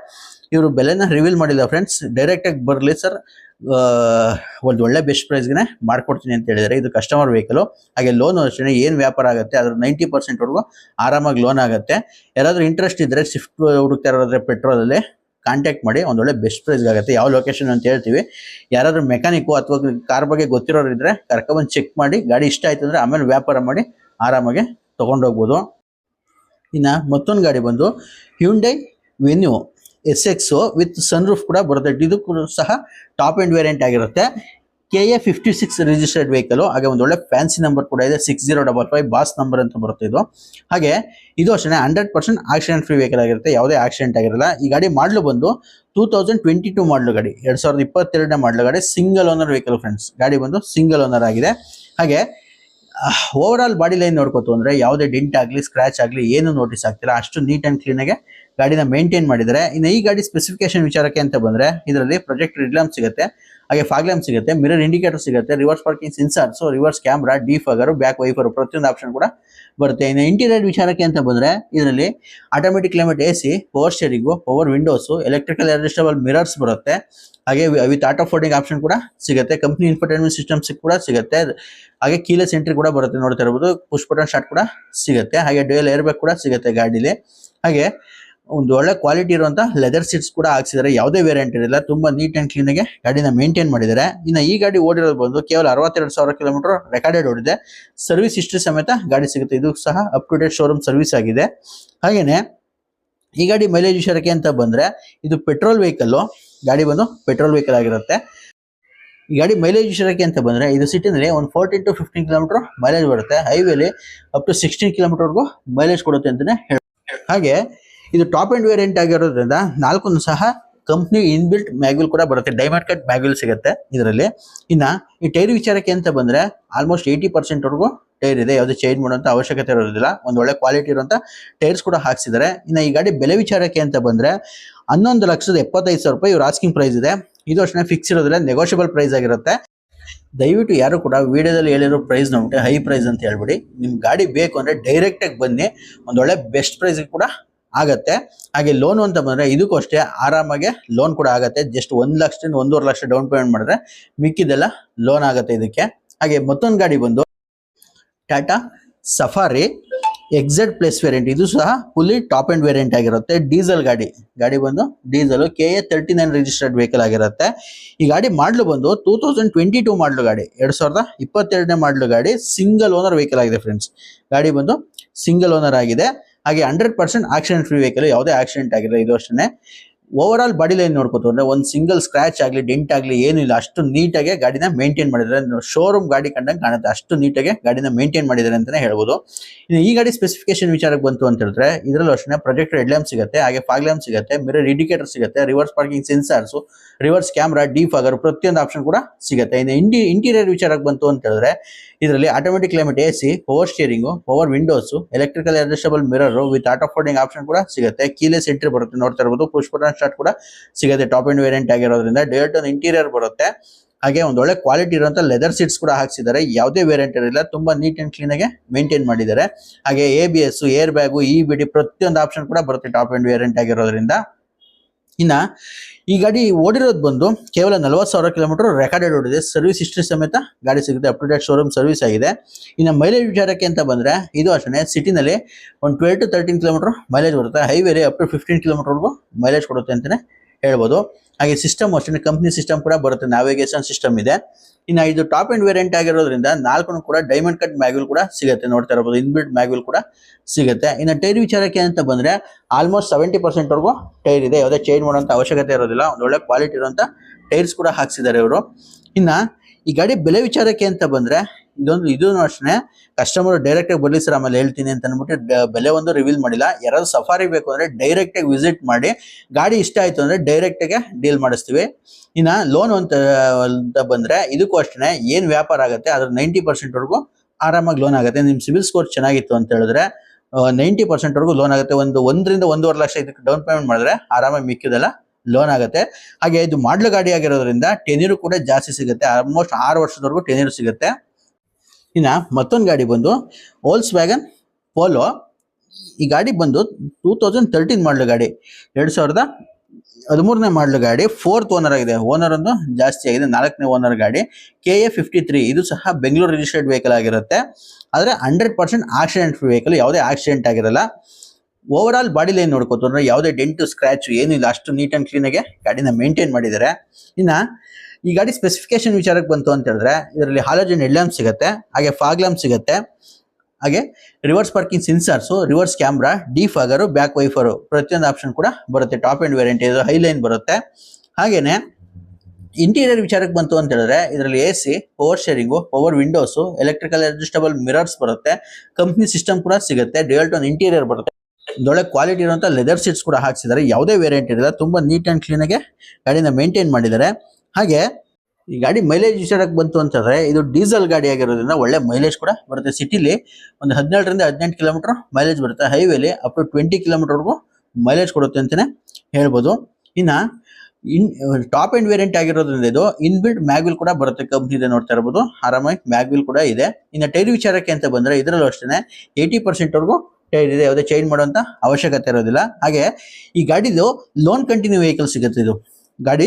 ಇವರು ಬೆಲೆನ ರಿವೀಲ್ ಮಾಡಿಲ್ಲ ಫ್ರೆಂಡ್ಸ್ ಡೈರೆಕ್ಟಾಗಿ ಬರಲಿ ಸರ್ ಒಂದು ಒಳ್ಳೆ ಬೆಸ್ಟ್ ಪ್ರೈಸ್ಗೆ ಮಾಡ್ಕೊಡ್ತೀನಿ ಅಂತ ಹೇಳಿದರೆ ಇದು ಕಸ್ಟಮರ್ ವೆಹಿಕಲು ಹಾಗೆ ಲೋನ್ ಅಷ್ಟೇ ಏನು ವ್ಯಾಪಾರ ಆಗುತ್ತೆ ಅದ್ರ ನೈಂಟಿ ಪರ್ಸೆಂಟ್ವರೆಗೂ ಆರಾಮಾಗಿ ಲೋನ್ ಆಗುತ್ತೆ. ಯಾರಾದರೂ ಇಂಟ್ರೆಸ್ಟ್ ಇದ್ದರೆ ಸ್ವಿಫ್ಟ್ ಹುಡುಕ್ತಾ ಇರೋದ್ರೆ ಪೆಟ್ರೋಲಲ್ಲಿ ಕಾಂಟ್ಯಾಕ್ಟ್ ಮಾಡಿ ಒಂದೊಳ್ಳೆ ಬೆಸ್ಟ್ ಪ್ರೈಸ್ ಆಗುತ್ತೆ ಯಾವ ಲೊಕೇಶನ್ ಅಂತ ಹೇಳ್ತೀವಿ. ಯಾರಾದರೂ ಮೆಕ್ಯಾನಿಕ್ ಅಥವಾ ಕಾರ್ ಬಗ್ಗೆ ಗೊತ್ತಿರೋರು ಇದ್ರೆ ಕರ್ಕೊಂಡ್ಬಂದು ಚೆಕ್ ಮಾಡಿ, ಗಾಡಿ ಇಷ್ಟ ಆಯ್ತು ಅಂದ್ರೆ ಆಮೇಲೆ ವ್ಯಾಪಾರ ಮಾಡಿ ಆರಾಮಾಗಿ ತಗೊಂಡೋಗ್ಬೋದು. ಇನ್ನ ಮತ್ತೊಂದು ಗಾಡಿ ಬಂದು Hyundai Venue S X with sunroof ಕೂಡ ಬರುತ್ತೆ. ಇದು ಸಹ ಟಾಪ್ ಎಂಡ್ ವೇರಿಯಂಟ್ ಆಗಿರುತ್ತೆ. K A fifty six registered vehicle ಹಾಗೆ ಒಂದು ಒಳ್ಳೆ ಫ್ಯಾನ್ಸಿ ನಂಬರ್ ಕೂಡ ಇದೆ six zero double five boss number ಅಂತ ಬರುತ್ತೆ ಇದು. ಹಾಗೆ ಇದು ಅಷ್ಟೇ hundred percent accident free vehicle ಆಗಿರುತ್ತೆ, ಯಾವುದೇ ಆಕ್ಸಿಡೆಂಟ್ ಆಗಿರಲ್ಲ. ಈ ಗಾಡಿ ಮಾಡಲು ಬಂದು ಟೂ ತೌಸಂಡ್ ಟ್ವೆಂಟಿ ಟೂ ಮಾಡಲು ಗಾಡಿ, ಎರಡು ಸಾವಿರದ ಇಪ್ಪತ್ತೆರಡನೇ ಮಾಡಲು ಗಾಡಿ ಸಿಂಗಲ್ ಓನರ್ ವೆಹಿಕಲ್ ಫ್ರೆಂಡ್ಸ್ ಗಾಡಿ ಬಂದು ಸಿಂಗಲ್ ಓನರ್ ಆಗಿದೆ. ಹಾಗೆ ಓವರ್ ಆಲ್ ಬಾಡಿ ಲೈನ್ ನೋಡ್ಕೋತು ಅಂದ್ರೆ ಯಾವುದೇ ಡಿಂಟ್ ಆಗಲಿ ಸ್ಕ್ರಾಚ್ ಆಗಲಿ ಏನು ನೋಟಿಸ್ ಆಗ್ತಿಲ್ಲ. ಅಷ್ಟು ನೀಟ್ ಕ್ಲೀನ್ ಆಗಿ ಗಾಡಿನ ಮೇಂಟೈನ್ ಮಾಡಿದ್ದಾರೆ. ಇನ್ನು ಈ ಗಾಡಿ ಸ್ಪೆಸಿಫಿಕೇಶನ್ ವಿಚಾರಕ್ಕೆ ಅಂತ ಬಂದ್ರೆ ಇದರಲ್ಲಿ ಪ್ರೊಜೆಕ್ಟ್ ರಿಡ್ಲಾಮ್ ಸಿಗುತ್ತೆ, ಹಾಗೆ ಫಾಗ್ಲಾಮ್ ಸಿಗುತ್ತೆ ಮಿರರ್ ಇಂಡಿಕೇಟರ್ ಸಿಗುತ್ತೆ reverse parking so reverse camera defogger back wiper ಪ್ರತಿಯೊಂದು ಆಪ್ಷನ್ ಕೂಡ ಬರುತ್ತೆ. ಇನ್ನು ಇಂಟೀರಿಯರ್ ವಿಚಾರಕ್ಕೆ ಅಂತ ಬಂದ್ರೆ ಇದರಲ್ಲಿ automatic climate A C power steering power windows electrical adjustable mirrors ಬರುತ್ತೆ. ಹಾಗೆ ವಿತ್ ಆಟೋ ಫೋಲ್ಡಿಂಗ್ ಆಪ್ಷನ್ ಕೂಡ ಸಿಗುತ್ತೆ. ಕಂಪ್ನಿ ಇನ್ಫರ್ಟೈನ್ಮೆಂಟ್ ಸಿಸ್ಟಮ್ಸ್ ಕೂಡ ಸಿಗುತ್ತೆ. ಹಾಗೆ ಕೀಲೆಸ್ ಎಂಟ್ರಿ ಕೂಡ ಬರುತ್ತೆ ನೋಡ್ತಾ ಇರ್ಬೋದು. ಪುಷ್ ಬಟನ್ ಸ್ಟಾರ್ಟ್ ಕೂಡ ಸಿಗುತ್ತೆ. ಹಾಗೆ ಡ್ಯೂಯಲ್ ಏರ್ ಬ್ಯಾಗ್ ಕೂಡ ಸಿಗುತ್ತೆ ಗಾಡಿಲಿ. ಹಾಗೆ ಒಂದು ಒಳ್ಳೆ ಕ್ವಾಲಿಟಿ ಇರುವಂತ ಲೆದರ್ ಸೀಟ್ಸ್ ಕೂಡ ಹಾಕ್ಸಿದ್ದಾರೆ ಯಾವುದೇ ವೇರಿಯಂಟ್ ಇರಲಿಲ್ಲ ತುಂಬಾ ನೀಟ್ ಅಂಡ್ ಕ್ಲೀನ್ ಆಗಿ ಗಾಡಿನ ಮೇಂಟೈನ್ ಮಾಡಿದ್ದಾರೆ ಇನ್ನು ಈ ಗಾಡಿ ಓಡಿರೋದು ಬಂದು ಕೇವಲ ಅರವತ್ತೆರಡು ಸಾವಿರ ಕಿಲೋಮೀಟರ್ ರೆಕಾರ್ಡೆಡ್ ಓಡಿದೆ. ಸರ್ವಿಸ್ ಹಿಸ್ಟ್ರಿ ಸಮೇತ ಗಾಡಿ ಸಿಗುತ್ತೆ. ಇದು ಸಹ up to date showroom service ಆಗಿದೆ. ಹಾಗೆಯೇ ಈ ಗಾಡಿ ಮೈಲೇಜ್ ವಿಷಯಕ್ಕೆ ಅಂತ ಬಂದ್ರೆ ಇದು ಪೆಟ್ರೋಲ್ ವೆಹಿಕಲ್ ಗಾಡಿ ಬಂದು ಪೆಟ್ರೋಲ್ ವೆಹಿಕಲ್ ಆಗಿರುತ್ತೆ. ಈ ಗಾಡಿ ಮೈಲೇಜ್ ವಿಷಯಕ್ಕೆ ಅಂತ ಬಂದ್ರೆ ಇದು ಸಿಟಿನಲ್ಲಿ ಒಂದು fourteen to fifteen kilometer mileage ಬರುತ್ತೆ. ಹೈವೇಲಿ ಅಪ್ ಟು ಸಿಕ್ಸ್ಟೀನ್ ಕಿಲೋಮೀಟರ್ವರೆಗೂ ಮೈಲೇಜ್ ಕೊಡುತ್ತೆ ಅಂತಲೇ ಹೇಳ ಹಾಗೆ ಇದು ಟಾಪ್ ಆ್ಯಂಡ್ ವೇರಿಯಂಟ್ ಆಗಿರೋದ್ರಿಂದ ನಾಲ್ಕೊಂದು ಸಹ ಕಂಪ್ನಿ ಇನ್ಬಿಲ್ಟ್ ಮ್ಯಾಗ್ವಿಲ್ ಕೂಡ ಬರುತ್ತೆ. ಡೈಮಂಡ್ ಕಟ್ ಮ್ಯಾಗ್ವಿಲ್ ಸಿಗುತ್ತೆ ಇದರಲ್ಲಿ. ಇನ್ನ ಈ ಟೈರ್ ವಿಚಾರಕ್ಕೆ ಅಂತ ಬಂದ್ರೆ ಆಲ್ಮೋಸ್ಟ್ ಏಯ್ಟಿ ಪರ್ಸೆಂಟ್ ವರೆಗೂ ಟೈರ್ ಇದೆ. ಯಾವುದೇ ಚೇಂಜ್ ಮಾಡುವಂಥ ಅವಶ್ಯಕತೆ ಇರೋದಿಲ್ಲ. ಒಂದು ಒಳ್ಳೆ ಕ್ವಾಲಿಟಿ ಇರುವಂಥ ಟೈರ್ಸ್ ಕೂಡ ಹಾಕ್ಸಿದ್ದಾರೆ. ಇನ್ನು ಈ ಗಾಡಿ ಬೆಲೆ ವಿಚಾರಕ್ಕೆ ಅಂತ ಬಂದ್ರೆ ಹನ್ನೊಂದು ಲಕ್ಷದ ಎಪ್ಪತ್ತೈದು ಸಾವಿರ ರೂಪಾಯಿ ಇವ್ರ ಆಸ್ಕಿಂಗ್ ಪ್ರೈಸ್ ಇದೆ. ಇದು ಅಷ್ಟೇ ಫಿಕ್ಸ್ ಇರೋದಿಲ್ಲ ನೆಗೋಷಿಯಬಲ್ ಪ್ರೈಸ್ ಆಗಿರುತ್ತೆ. ದಯವಿಟ್ಟು ಯಾರು ಕೂಡ ವಿಡಿಯೋದಲ್ಲಿ ಹೇಳಿರೋ ಪ್ರೈಸ್ ನೋಡ್ಬಿಟ್ಟು ಹೈ ಪ್ರೈಸ್ ಅಂತ ಹೇಳ್ಬಿಡಿ. ನಿಮ್ ಗಾಡಿ ಬೇಕು ಅಂದ್ರೆ ಡೈರೆಕ್ಟ್ ಆಗಿ ಬನ್ನಿ. ಒಂದೊಳ್ಳೆ ಬೆಸ್ಟ್ ಪ್ರೈಸ್ ಕೂಡ ಆಗತ್ತೆ. ಹಾಗೆ ಲೋನ್ ಅಂತ ಬಂದರೆ ಇದಕ್ಕೂ ಅಷ್ಟೇ ಆರಾಮಾಗಿ ಲೋನ್ ಕೂಡ ಆಗುತ್ತೆ. ಜಸ್ಟ್ ಒಂದು ಲಕ್ಷದಿಂದ ಒಂದೂವರೆ ಲಕ್ಷ ಡೌನ್ ಪೇಮೆಂಟ್ ಮಾಡಿದ್ರೆ ಮಿಕ್ಕಿದೆಲ್ಲ ಲೋನ್ ಆಗುತ್ತೆ ಇದಕ್ಕೆ. ಹಾಗೆ ಮತ್ತೊಂದು ಗಾಡಿ ಬಂದು Tata Safari XZ plus variant ಇದು ಸಹ ಫುಲ್ಲಿ ಟಾಪ್ ಅಂಡ್ ವೇರಿಯಂಟ್ ಆಗಿರುತ್ತೆ. ಡೀಸೆಲ್ ಗಾಡಿ. ಗಾಡಿ ಬಂದು diesel K A thirty nine registered vehicle ಆಗಿರುತ್ತೆ. ಈ ಗಾಡಿ ಮಾಡಲು ಬಂದು ಟೂ ತೌಸಂಡ್ ಟ್ವೆಂಟಿ ಟೂ ಮಾಡಲು ಗಾಡಿ. ಎರಡು ಸಾವಿರದ ಇಪ್ಪತ್ತೆರಡನೇ ಮಾಡಲು ಗಾಡಿ ಸಿಂಗಲ್ ಓನರ್ ವೆಹಿಕಲ್ ಆಗಿದೆ ಫ್ರೆಂಡ್ಸ್ ಗಾಡಿ ಬಂದು ಸಿಂಗಲ್ ಓನರ್ ಆಗಿದೆ. ಹಾಗೆ hundred percent accident free vehicle ಯಾವುದೇ ಆಕ್ಸಿಡೆಂಟ್ ಆಗಿದೆ ಇದು ಅಷ್ಟೇ ಓವರ್ ಆಲ್ ಬಾಡಿ ಲೈನ್ ನೋಡ್ಕೋತು ಅಂದ್ರೆ ಒಂದು ಸಿಂಗಲ್ ಸ್ಕ್ರಾಚ್ ಆಗಲಿ ಡೆಂಟ್ ಆಗಲಿ ಏನಿಲ್ಲ ಅಷ್ಟು ನೀಟಾಗಿ ಗಾಡಿನ ಮೇಂಟೈನ್ ಮಾಡಿದ್ದಾರೆ. ಶೋರೂಮ್ ಗಾಡಿ ಕಂಡಂಗೆ ಕಾಣುತ್ತೆ. ಅಷ್ಟು ನೀಟಾಗಿ ಗಾಡಿನ ಮೇಂಟೈನ್ ಮಾಡಿದ್ದಾರೆ ಅಂತಾನೆ ಹೇಳ್ಬೋದು. ಇನ್ನು ಈ ಗಾಡಿ ಸ್ಪೆಸಿಫಿಕೇಶನ್ ವಿಚಾರಕ್ಕೆ ಬಂತು ಅಂತ ಹೇಳಿದ್ರೆ, ಇದರಲ್ಲೂ ಅಷ್ಟೇ ಪ್ರೊಜೆಕ್ಟ್ ಹೆಡ್ ಲ್ಯಾಂಪ್ ಸಿಗುತ್ತೆ, ಹಾಗೆ ಫಾಗ್ ಲ್ಯಾಂಪ್ ಸಿಗುತ್ತೆ ಮಿರರ್ ಇಂಡಿಕೇಟರ್ ಸಿಗುತ್ತೆ reverse parking sensors reverse camera defogger ಪ್ರತಿಯೊಂದು ಆಪ್ಷನ್ ಕೂಡ ಸಿಗುತ್ತೆ. ಇನ್ನು ಇಂಡಿ ಇಂಟೀರಿಯರ್ ವಿಚಾರಕ್ಕೆ ಬಂತು ಅಂತ ಹೇಳಿದ್ರೆ ಇದರಲ್ಲಿ automatic climate A C power steering power windows electrical adjustable mirror with auto folding option ಕೂಡ ಸಿಗುತ್ತೆ. ಕೀಲೆಸ್ ಎಂಟ್ರಿ ಬರುತ್ತೆ. ನೋಡ್ತಾ ಇರ್ಬೋದು. ಪುಷ್ ಸ್ಟಾರ್ಟ್ ಕೂಡ ಸಿಗುತ್ತೆ. ಟಾಪ್ ಎಂಡ್ ವೇರಿಯಂಟ್ ಆಗಿರೋದ್ರಿಂದ ಡೇಟ್ ಇಂಟೀರಿಯರ್ ಬರುತ್ತೆ. ಹಾಗೆ ಒಂದು ಒಳ್ಳೆ ಕ್ವಾಲಿಟಿ ಇರುವಂತ ಲೆದರ್ ಸೀಟ್ಸ್ ಕೂಡ ಹಾಕ್ಸಿದ್ದಾರೆ. ಯಾವುದೇ ವೇರಿಯಂಟ್ ಇರಲಿಲ್ಲ ತುಂಬಾ ನೀಟ್ ಅಂಡ್ ಕ್ಲೀನ್ ಆಗಿ ಮೇಂಟೈನ್ ಮಾಡಿದ್ದಾರೆ. ಹಾಗೆ A B S air bag E B D ಪ್ರತಿಯೊಂದು ಆಪ್ಷನ್ ಕೂಡ ಬರುತ್ತೆ. ಟಾಪ್ ಅಂಡ್ ವೇರಿಯಂಟ್ ಆಗಿರೋದ್ರಿಂದ. ಇನ್ನ ಈ ಗಾಡಿ ಓಡಿರೋದು ಬಂದು ಕೇವಲ ನಲವತ್ತು ಸಾವಿರ ಕಿಲೋಮೀಟರ್ ರೆಕಾರ್ಡೆಡ್ ಓಡಿದೆ. ಸರ್ವಿಸ್ ಹಿಸ್ಟ್ರಿ ಸಮೇತ ಗಾಡಿ ಸಿಗುತ್ತೆ. Up to date showroom service ಆಗಿದೆ. ಇನ್ನು ಮೈಲೇಜ್ ವಿಚಾರಕ್ಕೆ ಅಂತ ಬಂದ್ರೆ ಇದು ಅಷ್ಟೇ ಸಿಟಿನಲ್ಲಿ ಒಂದು twelve to thirteen kilometer mileage ಬರುತ್ತೆ. ಹೈವೇಲಿ ಅಪ್ ಟು ಫಿಫ್ಟೀನ್ ಕಿಲೋಮೀಟರ್ವರೆಗೂ ಮೈಲೇಜ್ ಕೊಡುತ್ತೆ ಅಂತಲೇ ಹೇಳ್ಬೋದು. ಹಾಗೆ ಸಿಸ್ಟಮ್ ಅಷ್ಟೇ ಕಂಪ್ನಿ ಸಿಸ್ಟಮ್ ಕೂಡ ಬರುತ್ತೆ. ನ್ಯಾವಿಗೇಷನ್ ಸಿಸ್ಟಮ್ ಇದೆ. ಇನ್ನು ಇದು ಟಾಪ್ ಅಂಡ್ ವೇರಿಯಂಟ್ ಆಗಿರೋದ್ರಿಂದ ನಾಲ್ಕು ಕೂಡ ಡೈಮಂಡ್ ಕಟ್ ಮ್ಯಾಗ್ವಿಲ್ ಕೂಡ ಸಿಗುತ್ತೆ. ನೋಡ್ತಾ ಇರಬಹುದು ಇನ್ಬಿಲ್ಟ್ ಮ್ಯಾಗ್ವಿಲ್ ಕೂಡ ಸಿಗುತ್ತೆ. ಇನ್ನು ಟೈರ್ ವಿಚಾರಕ್ಕೆ ಅಂತ ಬಂದ್ರೆ ಆಲ್ಮೋಸ್ಟ್ ಸೆವೆಂಟಿ ಪರ್ಸೆಂಟ್ ವರೆಗೂ ಟೈರ್ ಇದೆ. ಯಾವುದೇ ಚೇಂಜ್ ಮಾಡೋಂಥ ಅವಶ್ಯಕತೆ ಇರೋದಿಲ್ಲ. ಒಂದು ಒಳ್ಳೆ ಕ್ವಾಲಿಟಿ ಇರುವಂಥ ಟೈರ್ಸ್ ಕೂಡ ಹಾಕ್ಸಿದ್ದಾರೆ ಇವರು. ಇನ್ನ ಈ ಗಾಡಿ ಬೆಲೆ ವಿಚಾರಕ್ಕೆ ಅಂತ ಬಂದ್ರೆ, ಇದೊಂದು, ಇದು ಅಷ್ಟೇ ಕಸ್ಟಮರ್ ಡೈರೆಕ್ಟ್ ಆಗಿ ಬರ್ಲಿ ಸರ್ ಆಮೇಲೆ ಹೇಳ್ತೀನಿ ಅಂತ ಅಂದ್ಬಿಟ್ಟು ಬೆಲೆ ಒಂದು ರಿವೀಲ್ ಮಾಡಿಲ್ಲ. ಯಾರಾದ್ರೂ ಸಫಾರಿ ಬೇಕು ಅಂದ್ರೆ ಡೈರೆಕ್ಟ್ ಆಗಿ ವಿಸಿಟ್ ಮಾಡಿ, ಗಾಡಿ ಇಷ್ಟ ಆಯ್ತು ಅಂದ್ರೆ ಡೈರೆಕ್ಟ್ ಆಗಿ ಡೀಲ್ ಮಾಡಿಸ್ತೀವಿ. ಇನ್ನ ಲೋನ್ ಅಂತ ಅಂತ ಬಂದ್ರೆ, ಇದಕ್ಕೂ ಅಷ್ಟೇ ಏನ್ ವ್ಯಾಪಾರ ಆಗುತ್ತೆ, ಅದ್ರ ನೈಂಟಿ ಪರ್ಸೆಂಟ್ ವರೆಗೂ ಆರಾಮಾಗಿ ಲೋನ್ ಆಗುತ್ತೆ. ನಿಮ್ ಸಿಬಿಲ್ ಸ್ಕೋರ್ ಚೆನ್ನಾಗಿತ್ತು ಅಂತ ಹೇಳಿದ್ರೆ ನೈಂಟಿ ಪರ್ಸೆಂಟ್ ವರೆಗೂ ಲೋನ್ ಆಗುತ್ತೆ. ಒಂದು ಒಂದರಿಂದ ಒಂದೂವರೆ ಲಕ್ಷ ಇದಕ್ಕೆ ಡೌನ್ ಪೇಮೆಂಟ್ ಮಾಡಿದ್ರೆ ಆರಾಮಾಗಿ ಮಿಕ್ಕಿದೆಲ್ಲ ಲೋನ್ ಆಗುತ್ತೆ. ಹಾಗೆ ಇದು ಮಾಡ್ಲು ಗಾಡಿ ಆಗಿರೋದ್ರಿಂದ ಟೆನೀರು ಕೂಡ ಜಾಸ್ತಿ ಸಿಗುತ್ತೆ. ಆಲ್ಮೋಸ್ಟ್ ಆರು ವರ್ಷದವರೆಗೂ ಟೆನೀರು ಸಿಗುತ್ತೆ. ಇನ್ನು ಮತ್ತೊಂದು ಗಾಡಿ ಬಂದು ಓಲ್ಸ್ ವ್ಯಾಗನ್ ಪೋಲೋ ಈ ಗಾಡಿ ಬಂದು ಟೂ ತೌಸಂಡ್ ತರ್ಟೀನ್ ಮಾಡಲು ಗಾಡಿ. ಎರಡು ಸಾವಿರದ ಹದಿಮೂರನೇ ಮಾಡಲು ಗಾಡಿ. ಫೋರ್ತ್ ಓನರ್ ಆಗಿದೆ. ಓನರ್ ಒಂದು ಜಾಸ್ತಿ ಆಗಿದೆ. ನಾಲ್ಕನೇ ಓನರ್ ಗಾಡಿ. ಕೆ ಎ ಫಿಫ್ಟಿ ತ್ರೀ ಇದು ಸಹ ಬೆಂಗಳೂರು ರಿಜಿಸ್ಟರ್ಡ್ ವೆಹಿಕಲ್ ಆಗಿರುತ್ತೆ. ಆದರೆ ಹಂಡ್ರೆಡ್ ಪರ್ಸೆಂಟ್ ಆಕ್ಸಿಡೆಂಟ್ ವೆಹಿಕಲ್ ಯಾವುದೇ ಆಕ್ಸಿಡೆಂಟ್ ಆಗಿರಲ್ಲ. ಓವರ್ ಆಲ್ ಬಾಡಿ ಲೈನ್ ನೋಡ್ಕೋತು ಅಂದ್ರೆ ಯಾವುದೇ ಡೆಂಟು ಸ್ಕ್ರಾಚ್ ಏನಿಲ್ಲ ಅಷ್ಟು ನೀಟ್ ಅಂಡ್ ಕ್ಲೀನ್ ಆಗಿ ಗಾಡಿನ ಮೇಂಟೈನ್ ಮಾಡಿದ್ದಾರೆ. ಇನ್ನ ಈ ಗಾಡಿ ಸ್ಪೆಸಿಫಿಕೇಶನ್ ವಿಚಾರಕ್ಕೆ ಬಂತು ಅಂತ ಹೇಳಿದ್ರೆ, ಇದರಲ್ಲಿ ಹಾಲೋಜನ್ ಹೆಡ್ಲ್ಯಾಂಪ್ ಸಿಗುತ್ತೆ, ಹಾಗೆ ಫಾಗ್ ಸಿಗುತ್ತೆ, ಹಾಗೆ reverse parking sensors reverse camera defogger back wiper ಪ್ರತಿಯೊಂದು ಆಪ್ಷನ್ ಕೂಡ ಬರುತ್ತೆ. ಟಾಪ್ ಆ್ಯಂಡ್ ವೇರಿಯಂಟ್ ಇದು ಹೈ ಲೈನ್ ಬರುತ್ತೆ. ಹಾಗೇನೆ ಇಂಟೀರಿಯರ್ ವಿಚಾರಕ್ಕೆ ಬಂತು ಅಂತ ಹೇಳಿದ್ರೆ, ಇದರಲ್ಲಿ A C power steering power windows electrical adjustable mirrors ಬರುತ್ತೆ. ಕಂಪ್ನಿ ಸಿಸ್ಟಮ್ ಕೂಡ ಸಿಗುತ್ತೆ ಡ್ಯೂಯಲ್ ಟೋನ್ ಇಂಟೀರಿಯರ್ ಬರುತ್ತೆ. ಒಳ್ಳೆ ಕ್ವಾಲಿಟಿ ಇರುವಂಥ ಲೆದರ್ ಸೀಟ್ಸ್ ಕೂಡ ಹಾಕ್ಸಿದ್ದಾರೆ. ಯಾವುದೇ ವೇರಿಯಂಟ್ ಇರಲ್ಲ, ತುಂಬಾ ನೀಟ್ ಅಂಡ್ ಕ್ಲೀನ್ ಆಗಿ ಗಾಡಿನ ಮೇಂಟೈನ್ ಮಾಡಿದ್ದಾರೆ. ಹಾಗೆ ಈ ಗಾಡಿ ಮೈಲೇಜ್ ವಿಚಾರಕ್ಕೆ ಬಂತು ಅಂತಂದರೆ ಇದು ಡೀಸೆಲ್ ಗಾಡಿ ಆಗಿರೋದ್ರಿಂದ ಒಳ್ಳೆ ಮೈಲೇಜ್ ಕೂಡ ಬರುತ್ತೆ. ಸಿಟಿಲಿ ಒಂದು ಹದಿನೇಳರಿಂದ ಹದಿನೆಂಟು ಕಿಲೋಮೀಟರ್ ಮೈಲೇಜ್ ಬರುತ್ತೆ. ಹೈವೇಲಿ ಅಪ್ ಟು ಟ್ವೆಂಟಿ ಕಿಲೋಮೀಟರ್ವರೆಗೂ ಮೈಲೇಜ್ ಕೊಡುತ್ತೆ ಅಂತಲೇ ಹೇಳ್ಬೋದು. ಇನ್ನ ಇನ್ ಟಾಪ್ ಎಂಡ್ ವೇರಿಯಂಟ್ ಆಗಿರೋದ್ರಿಂದ ಇದು ಇನ್ಬಿಲ್ಡ್ ಮ್ಯಾಗ್ವಿಲ್ ಕೂಡ ಬರುತ್ತೆ ಕಂಪ್ನಿ ನೋಡ್ತಾ ಇರಬಹುದು ಆರಾಮಾಗಿ ಮ್ಯಾಗ್ವಿಲ್ ಕೂಡ ಇದೆ. ಇನ್ನು ಟೈರ್ ವಿಚಾರಕ್ಕೆ ಅಂತ ಬಂದರೆ, ಇದರಲ್ಲೂ ಅಷ್ಟೇ ಏಯ್ಟಿ ಪರ್ಸೆಂಟ್ ವರ್ಗೂ ಟೈರ್ ಇದೆ ಯಾವುದೇ ಚೇಂಜ್ ಮಾಡುವಂತ ಅವಶ್ಯಕತೆ ಇರೋದಿಲ್ಲ. ಹಾಗೆ ಈ ಗಾಡಿದು ಲೋನ್ ಕಂಟಿನ್ಯೂ ವೆಹಿಕಲ್ ಸಿಗುತ್ತೆ ಇದು. ಗಾಡಿ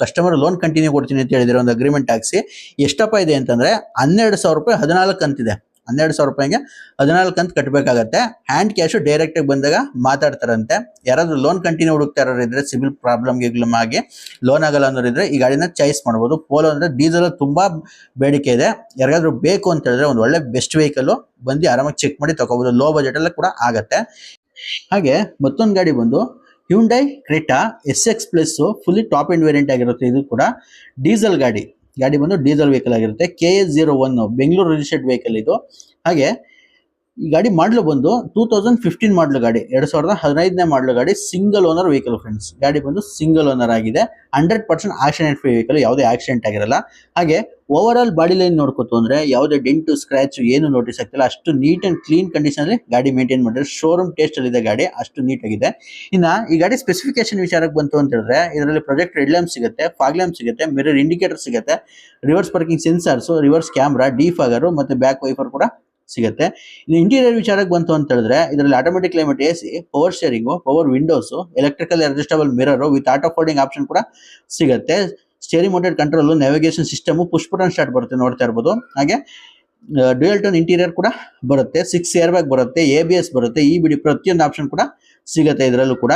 ಕಸ್ಟಮರ್ ಲೋನ್ ಕಂಟಿನ್ಯೂ ಕೊಡ್ತೀನಿ ಅಂತ ಹೇಳಿದ್ರೆ ಒಂದು ಅಗ್ರಿಮೆಂಟ್ ಹಾಕ್ಸಿ, ಎಷ್ಟಪ್ಪ ಇದೆ ಅಂತಂದ್ರೆ ಹನ್ನೆರಡು ಸಾವಿರ ರೂಪಾಯಿ ಹದಿನಾಲ್ಕು ಕಂತಿದೆ ಹನ್ನೆರಡು ಸಾವಿರ ರೂಪಾಯಿಗೆ ಹದಿನಾಲ್ಕು ಕಂತು ಕಟ್ಟಬೇಕಾಗತ್ತೆ ಹ್ಯಾಂಡ್ ಕ್ಯಾಶು ಡೈರೆಕ್ಟಾಗಿ ಬಂದಾಗ ಮಾತಾಡ್ತಾರಂತೆ. ಯಾರಾದರೂ ಲೋನ್ ಕಂಟಿನ್ಯೂ ಹುಡುಕ್ತಾ ಇರೋರು ಇದ್ರೆ ಸಿವಿಲ್ ಪ್ರಾಬ್ಲಮ್ ಗಿಬ್ಲಮ್ ಆಗಿ ಲೋನ್ ಆಗಲ್ಲ ಅನ್ನೋರು ಇದ್ರೆ ಈ ಗಾಡಿನ ಚಾಯ್ಸ್ ಮಾಡ್ಬೋದು. ಪೋಲೋ ಅಂದರೆ ಡೀಸೆಲ್ ತುಂಬ ಬೇಡಿಕೆ ಇದೆ. ಯಾರಿಗಾದ್ರೂ ಬೇಕು ಅಂತ ಹೇಳಿದ್ರೆ ಒಂದು ಒಳ್ಳೆ ಬೆಸ್ಟ್ ವೆಹಿಕಲ್ ಬಂದು ಆರಾಮಾಗಿ ಚೆಕ್ ಮಾಡಿ ತಗೋಬೋದು. ಲೋ ಬಜೆಟ್ ಎಲ್ಲ ಕೂಡ ಆಗುತ್ತೆ. ಹಾಗೆ ಮತ್ತೊಂದು ಗಾಡಿ ಬಂದು Hyundai Creta S X plus fully top end variant ಆಗಿರುತ್ತೆ. ಇದು ಕೂಡ ಡೀಸೆಲ್ ಗಾಡಿ. ಗಾಡಿ ಬಂದು ಡೀಸೆಲ್ ವೆಹಿಕಲ್ ಆಗಿರುತ್ತೆ. K S zero one Bengaluru registered vehicle ಇದು. ಹಾಗೆ ಈ ಗಾಡಿ ಮಾಡಲು ಬಂದು ಟೂ ತೌಸಂಡ್ ಫಿಫ್ಟೀನ್ ಮಾಡಲು ಗಾಡಿ, ಎರಡು ಸಾವಿರದ ಹದಿನೈದನೇ ಮಾಡಲು ಗಾಡಿ ಸಿಂಗಲ್ ಓನರ್ ವೆಹಿಕಲ್ ಫ್ರೆಂಡ್ಸ್ ಗಾಡಿ ಬಂದು ಸಿಂಗಲ್ ಓನರ್ ಆಗಿದೆ. Hundred percent accident free vehicle ಯಾವುದೇ ಆಕ್ಸಿಡೆಂಟ್ ಆಗಿರಲ್ಲ. ಹಾಗೆ ಓವರ್ ಆಲ್ ಬಾಡಿ ಲೈನ್ ನೋಡ್ಕೊತು ಅಂದ್ರೆ ಯಾವುದೇ ಡೆಂಟು ಸ್ಕ್ರಾಚ್ ಏನು ನೋಟಿಸ್ ಆಗ್ತಿಲ್ಲ. ಅಷ್ಟು ನೀಟ್ ಅಂಡ್ ಕ್ಲೀನ್ ಕಂಡೀಷನ್ ಅಲ್ಲಿ ಗಾಡಿ ಮೇಂಟೈನ್ ಮಾಡಿದ್ರೆ. ಶೋರೂಮ್ ಟೇಸ್ಟ್ ಅಲ್ಲಿ ಇದೆ ಗಾಡಿ ಅಷ್ಟು ನೀಟ್ ಆಗಿದೆ. ಇನ್ನ ಈ ಗಾಡಿ ಸ್ಪೆಸಿಫಿಕೇಶನ್ ವಿಚಾರಕ್ಕೆ ಬಂತು ಅಂತ ಹೇಳಿದ್ರೆ ಇದರಲ್ಲಿ ಪ್ರೊಜೆಕ್ಟ್ ರೆಡ್ ಲ್ಯಾಂಪ್ ಸಿಗುತ್ತೆ, ಫಾಗ್ ಲ್ಯಾಂಪ್ ಸಿಗುತ್ತೆ, ಮಿರರ್ ಇಂಡಿಕೇಟರ್ ಸಿಗುತ್ತೆ, reverse parking sensors, reverse camera, defogger, ಮತ್ತೆ ಬ್ಯಾಕ್ ವೈಫರ್ ಕೂಡ ಸಿಗುತ್ತೆ. ಇನ್ನು ಇಂಟೀರಿಯರ್ ವಿಚಾರಕ್ಕೆ ಬಂತು ಅಂತ ಹೇಳಿದ್ರೆ ಇದರಲ್ಲಿ automatic climate A C power steering power windows electrical adjustable mirror with auto folding option ಕೂಡ ಸಿಗುತ್ತೆ. Steering mounted control navigation system push start ಬರುತ್ತೆ ನೋಡ್ತಾ ಇರ್ಬೋದು. ಹಾಗೆ ಡ್ಯೂಯಲ್ ಟೋನ್ ಇಂಟೀರಿಯರ್ ಕೂಡ ಬರುತ್ತೆ. ಸಿಕ್ಸ್ ಏರ್ ಬ್ಯಾಗ್ ಬರುತ್ತೆ ಎ ಬಿ ಎಸ್ ಬರುತ್ತೆ, ಈ ಬಿಡಿ ಪ್ರತಿಯೊಂದು ಆಪ್ಷನ್ ಕೂಡ ಸಿಗುತ್ತೆ ಇದರಲ್ಲೂ ಕೂಡ.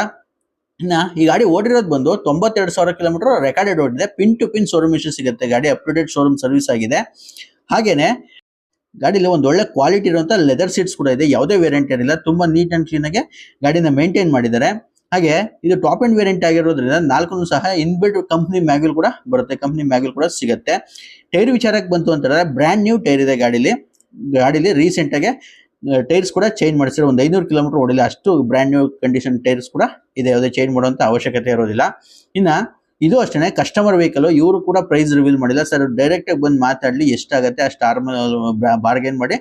ಇನ್ನ, ಈ ಗಾಡಿ ಓಡಿರೋದು ಬಂದು ತೊಂಬತ್ತೆರಡು ಸಾವಿರ ಕಿಲೋಮೀಟರ್ ರೆಕಾರ್ಡೆಡ್ ಓಡಿದೆ. Pin to pin showroom issue ಸಿಗುತ್ತೆ. ಗಾಡಿ updated to date showroom service ಆಗಿದೆ. ಹಾಗೇನೆ, ಗಾಡಿಲಿ ಒಂದು ಒಳ್ಳೆ ಕ್ವಾಲಿಟಿ ಇರುವಂಥ ಲೆದರ್ ಸೀಟ್ಸ್ ಕೂಡ ಇದೆ. ಯಾವುದೇ ವೇರಿಯಂಟ್ ಇರಲಿಲ್ಲ ತುಂಬಾ ನೀಟ್ ಅಂಡ್ ಕ್ಲೀನ್ ಆಗಿ ಗಾಡಿನ ಮೇಂಟೈನ್ ಮಾಡಿದ್ದಾರೆ. ಹಾಗೆ ಇದು ಟಾಪ್ ಎಂಡ್ ವೇರಿಯಂಟ್ ಆಗಿರೋದ್ರಿಂದ ನಾಲ್ಕು ಸಹ ಇನ್ಬಿಲ್ಡ್ ಕಂಪ್ನಿ ಮ್ಯಾಗ್ಯೂಲ್ ಕೂಡ ಬರುತ್ತೆ. ಕಂಪ್ನಿ ಮ್ಯಾಗ್ಯೂಲ್ ಕೂಡ ಸಿಗುತ್ತೆ. ಟೈರ್ ವಿಚಾರಕ್ಕೆ ಬಂತು ಅಂತಂದ್ರೆ ಬ್ರ್ಯಾಂಡ್ ನ್ಯೂ ಟೈರ್ ಇದೆ ಗಾಡಿಲಿ. ಗಾಡಿಲಿ ರೀಸೆಂಟ್ ಆಗಿ ಟೈರ್ಸ್ ಕೂಡ ಚೇಂಜ್ ಮಾಡಿಸಿರೋ ಒಂದು ಐನೂರು ಕಿಲೋಮೀಟರ್ ಓಡಿಲ್ಲ. ಅಷ್ಟು ಬ್ರ್ಯಾಂಡ್ ನ್ಯೂ ಕಂಡೀಷನ್ ಟೈರ್ಸ್ ಕೂಡ ಇದೆ. ಯಾವುದೇ ಚೇಂಜ್ ಮಾಡುವಂಥ ಅವಶ್ಯಕತೆ ಇರೋದಿಲ್ಲ. ಇನ್ನ ಇದು ಅಷ್ಟೇ ಕಸ್ಟಮರ್ ವೆಹಿಕಲ್ ಇವರು ಕೂಡ ಪ್ರೈಸ್ ರಿವೀಲ್ ಮಾಡಿಲ್ಲ. ಸರ್ ಡೈರೆಕ್ಟ್ ಆಗಿ ಬಂದು ಮಾತಾಡಲಿ ಎಷ್ಟಾಗುತ್ತೆ ಅಷ್ಟು ಆರ್ಮ್ ಬಾರ್ಗೇನ್ ಮಾಡಿ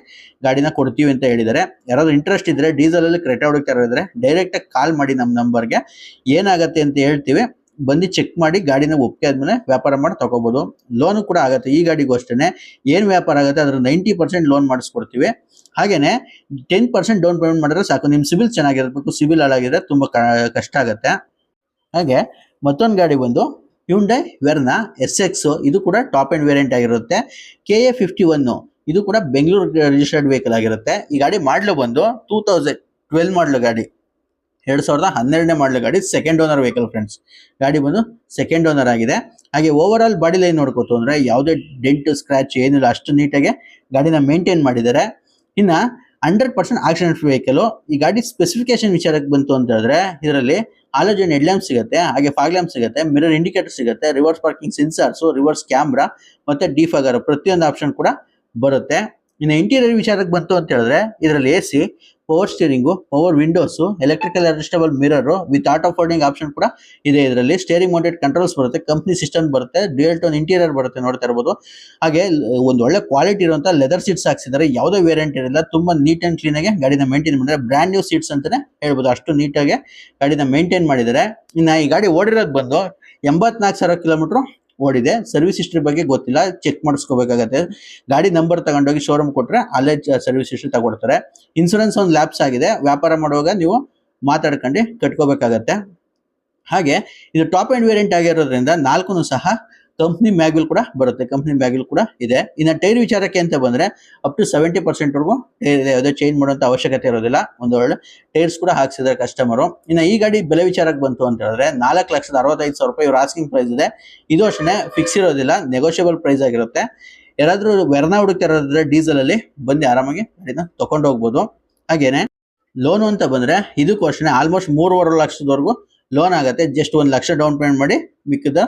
ಗಾಡಿನ ಕೊಡ್ತೀವಿ ಅಂತ ಹೇಳಿದ್ದಾರೆ. ಯಾರಾದರೂ ಇಂಟ್ರೆಸ್ಟ್ ಡೀಸೆಲ್ ಅಲ್ಲಿ ಕ್ರೆಟಾ ಹುಡುಕ್ತಾ ಇದ್ರೆ ಡೈರೆಕ್ಟ್ ಆಗಿ ಕಾಲ್ ಮಾಡಿ ನಮ್ಮ ನಂಬರ್ಗೆ ಏನಾಗುತ್ತೆ ಅಂತ ಹೇಳ್ತೀವಿ. ಬಂದು ಚೆಕ್ ಮಾಡಿ ಗಾಡಿನ ಒಪ್ಪಿಗೆ ಆದ್ಮೇಲೆ ವ್ಯಾಪಾರ ಮಾಡಿ ತಗೋಬೋದು. ಲೋನ್ ಕೂಡ ಆಗುತ್ತೆ. ಈ ಗಾಡಿಗೂ ಅಷ್ಟೇ ಏನ್ ವ್ಯಾಪಾರ ಆಗುತ್ತೆ ಅದ್ರ ನೈಂಟಿ ಪರ್ಸೆಂಟ್ ಲೋನ್ ಮಾಡಿಸ್ಕೊಡ್ತೀವಿ. ಹಾಗೆಯೇ ಟೆನ್ ಪರ್ಸೆಂಟ್ ಡೌನ್ ಪೇಮೆಂಟ್ ಮಾಡಿದ್ರೆ ಸಾಕು. ನಿಮ್ಮ ಸಿಬಿಲ್ ಚೆನ್ನಾಗಿರಬೇಕು, ಸಿಬಿಲ್ ಹಾಳಾಗಿದ್ರೆ ತುಂಬಾ ಕಷ್ಟ ಆಗುತ್ತೆ. ಹಾಗೆ ಮತ್ತೊಂದು ಗಾಡಿ ಬಂದು ಹ್ಯುಂಡೈ ವೆರ್ನಾ ಎಸ್ ಎಕ್ಸ್ ಇದು ಕೂಡ ಟಾಪ್ ಆ್ಯಂಡ್ ವೇರಿಯಂಟ್ ಆಗಿರುತ್ತೆ. ಕೆ ಎ ಫಿಫ್ಟಿ ಒನ್ನು ಇದು ಕೂಡ ಬೆಂಗಳೂರು ರಿಜಿಸ್ಟರ್ಡ್ ವೆಹಿಕಲ್ ಆಗಿರುತ್ತೆ. ಈ ಗಾಡಿ ಮಾಡಲು ಬಂದು ಟೂ ತೌಸಂಡ್ ಟ್ವೆಲ್ ಮಾಡಲು ಗಾಡಿ. ಎರಡು ಸಾವಿರದ ಹನ್ನೆರಡನೇ ಮಾಡಲು ಗಾಡಿ ಸೆಕೆಂಡ್ ಓನರ್ ವೆಹಿಕಲ್ ಫ್ರೆಂಡ್ಸ್ ಗಾಡಿ ಬಂದು ಸೆಕೆಂಡ್ ಓನರ್ ಆಗಿದೆ. ಹಾಗೆ ಓವರ್ ಆಲ್ ಬಾಡಿ ಲೈನ್ ನೋಡ್ಕೋತು ಅಂದರೆ ಯಾವುದೇ ಡೆಂಟ್ ಸ್ಕ್ರಾಚ್ ಏನಿಲ್ಲ, ಅಷ್ಟು ನೀಟಾಗಿ ಗಾಡಿನ ಮೇಂಟೈನ್ ಮಾಡಿದ್ದಾರೆ. ಇನ್ನ ಹಂಡ್ರೆಡ್ ಪರ್ಸೆಂಟ್ ಆಕ್ಸಿಡೆಂಟ್ ವೆಹಿಕಲು ಈ ಗಾಡಿ ಸ್ಪೆಸಿಫಿಕೇಶನ್ ವಿಚಾರಕ್ಕೆ ಬಂತು ಅಂತ ಹೇಳಿದ್ರೆ, ಇದರಲ್ಲಿ ಆಲೋಜನ್ ಹೆಡ್ ಲ್ಯಾಂಪ್ ಸಿಗುತ್ತೆ, ಹಾಗೆ ಫಾಗ್ ಲ್ಯಾಂಪ್ ಸಿಗುತ್ತೆ ಮಿರರ್ ಇಂಡಿಕೇಟರ್ ಸಿಗುತ್ತೆ reverse parking sensors reverse camera ಮತ್ತೆ ಡಿಫಾಗರ್ ಪ್ರತಿಯೊಂದು ಆಪ್ಷನ್ ಕೂಡ ಬರುತ್ತೆ. ಇನ್ನು ಇಂಟೀರಿಯರ್ ವಿಚಾರಕ್ಕೆ ಬಂತು ಅಂತ ಹೇಳಿದ್ರೆ, ಇದರಲ್ಲಿ A C power steering power windows electrical adjustable mirror with auto folding option ಕೂಡ ಇದೆ ಇದರಲ್ಲಿ. ಸ್ಟೇರಿಂಗ್ ಮೌಂಟೆಡ್ ಕಂಟ್ರೋಲ್ಸ್ ಬರುತ್ತೆ ಕಂಪ್ನಿ ಸಿಸ್ಟಮ್ ಬರುತ್ತೆ ಡ್ಯೂಯಲ್ ಟೋನ್ ಇಂಟೀರಿಯರ್ ಬರುತ್ತೆ ನೋಡ್ತಾ ಇರಬಹುದು ಹಾಗೆ ಒಂದು ಒಳ್ಳೆ ಕ್ವಾಲಿಟಿ ಇರುವಂತ ಲೆದರ್ ಸೀಟ್ಸ್ ಹಾಕ್ಸಿದ್ದಾರೆ. ಯಾವುದೇ ವೇರಿಯಂಟ್ ಇರಲ್ಲ ತುಂಬಾ ನೀಟ್ ಆ್ಯಂಡ್ ಕ್ಲೀನ್ ಆಗಿ ಗಾಡಿನ ಮೇಂಟೈನ್ ಮಾಡಿದರೆ ಬ್ರ್ಯಾಂಡ್ ನ್ಯೂ ಸೀಟ್ಸ್ ಅಂತಾನೆ ಹೇಳ್ಬೋದು. ಅಷ್ಟು ನೀಟಾಗಿ ಗಾಡಿನ ಮೇಂಟೈನ್ ಮಾಡಿದ್ದಾರೆ. ಇನ್ನ ಈ ಗಾಡಿ ಓಡಿರೋದು ಬಂದು ಎಂಬತ್ನಾಲ್ಕು ಸಾವಿರ ಕಿಲೋಮೀಟರ್ ಓಡಿದೆ ಸರ್ವಿಸ್ ಹಿಸ್ಟ್ರಿ ಬಗ್ಗೆ ಗೊತ್ತಿಲ್ಲ. ಚೆಕ್ ಮಾಡಿಸ್ಕೋಬೇಕಾಗತ್ತೆ. ಗಾಡಿ ನಂಬರ್ ತಗೊಂಡೋಗಿ ಶೋರೂಮ್ ಕೊಟ್ಟರೆ ಅಲ್ಲೇ ಸರ್ವಿಸ್ ಹಿಸ್ಟ್ರಿ ತಗೊಡ್ತಾರೆ. ಇನ್ಸೂರೆನ್ಸ್ ಒಂದು ಲ್ಯಾಪ್ಸ್ ಆಗಿದೆ. ವ್ಯಾಪಾರ ಮಾಡುವಾಗ ನೀವು ಮಾತಾಡ್ಕೊಂಡು ಕಟ್ಕೋಬೇಕಾಗತ್ತೆ. ಹಾಗೆ ಇದು ಟಾಪ್ ಆ್ಯಂಡ್ ವೇರಿಯಂಟ್ ಆಗಿರೋದ್ರಿಂದ ನಾಲ್ಕು ಸಹ ಕಂಪ್ನಿ ಮ್ಯಾಗ್ವಿಲ್ ಕೂಡ ಬರುತ್ತೆ ಕಂಪ್ನಿ ಮ್ಯಾಗ್ವಿಲ್ ಕೂಡ ಇದೆ ಇನ್ನು ಟೈರ್ ವಿಚಾರಕ್ಕೆ ಅಂತ ಬಂದ್ರೆ ಅಪ್ ಟು ಸೆವೆಂಟಿ ಪರ್ಸೆಂಟ್ ವರೆಗೂ ಟೈರ್ ಯಾವುದೇ ಚೇಂಜ್ ಮಾಡುವಂತ ಅವಶ್ಯಕತೆ ಇರೋದಿಲ್ಲ. ಒಂದು ಟೈರ್ಸ್ ಕೂಡ ಹಾಕ್ಸಿದ್ದಾರೆ ಕಸ್ಟಮರು ಇನ್ನು ಈ ಗಾಡಿ ಬೆಲೆ ವಿಚಾರಕ್ಕೆ ಬಂತು ಅಂತ ಹೇಳಿದ್ರೆ, ನಾಲ್ಕು ಲಕ್ಷದ ಅರವತ್ತೈದು ಸಾವಿರ ರೂಪಾಯಿ ಇವ್ರ ಆಸ್ಕಿಂಗ್ ಪ್ರೈಸ್ ಇದೆ. ಇದು ಅಷ್ಟೇ ಫಿಕ್ಸ್ ಇರೋದಿಲ್ಲ ನೆಗೋಷಿಯಬಲ್ ಪ್ರೈಸ್ ಆಗಿರುತ್ತೆ. ಯಾರಾದರೂ ವೆರ್ನಾ ಹುಡುಕ್ತಿರೋದ್ರೆ ಡೀಸೆಲ್ ಅಲ್ಲಿ ಬಂದು ಆರಾಮಾಗಿ ಗಾಡಿನ ತಗೊಂಡು ಹೋಗ್ಬೋದು. ಹಾಗೇನೆ ಲೋನ್ ಅಂತ ಬಂದ್ರೆ ಇದಕ್ಕೂ ಅಷ್ಟೇ ಆಲ್ಮೋಸ್ಟ್ ಮೂರುವರೆ ಲಕ್ಷದವರೆಗೂ ಲೋನ್ ಆಗುತ್ತೆ. ಜಸ್ಟ್ ಒಂದು ಲಕ್ಷ ಡೌನ್ ಪೇಮೆಂಟ್ ಮಾಡಿ ಮಿಕ್ಕಿದ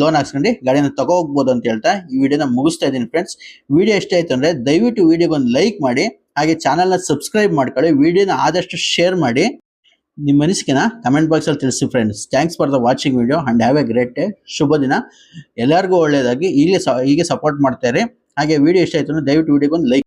ಲೋನ್ ಹಾಕ್ಸ್ಕೊಂಡು ಗಾಡಿನ ತಗೋ ಹೋಗ್ಬೋದು ಅಂತ ಹೇಳ್ತಾ ಈ ವಿಡಿಯೋನ ಮುಗಿಸ್ತಾ ಇದ್ದೀನಿ ಫ್ರೆಂಡ್ಸ್ ವಿಡಿಯೋ ಎಷ್ಟೇ ಆಯ್ತು ಅಂದ್ರೆ ದಯವಿಟ್ಟು ವಿಡಿಯೋಗೆ ಒಂದು ಲೈಕ್ ಮಾಡಿ, ಹಾಗೆ ಚಾನಲ್ನ ಸಬ್ಸ್ಕ್ರೈಬ್ ಮಾಡ್ಕೊಳ್ಳಿ, ವಿಡಿಯೋನ ಆದಷ್ಟು ಶೇರ್ ಮಾಡಿ. ನಿಮ್ಮ ಮನಸ್ಸಿಗೆನ ಕಮೆಂಟ್ ಬಾಕ್ಸಲ್ಲಿ ತಿಳಿಸಿ friends thanks for the watching video and have a great day ಶುಭ ದಿನ. ಎಲ್ಲರಿಗೂ ಒಳ್ಳೆಯದಾಗಿ ಸ, ಹೀಗೆ ಸಪೋರ್ಟ್ ಮಾಡ್ತಾರೆ ಹಾಗೆ ವಿಡಿಯೋ ಇಷ್ಟ ಆಯ್ತು ಅಂದ್ರೆ ದಯವಿಟ್ಟು ವಿಡಿಯೋಗೆ ಒಂದು ಲೈಕ್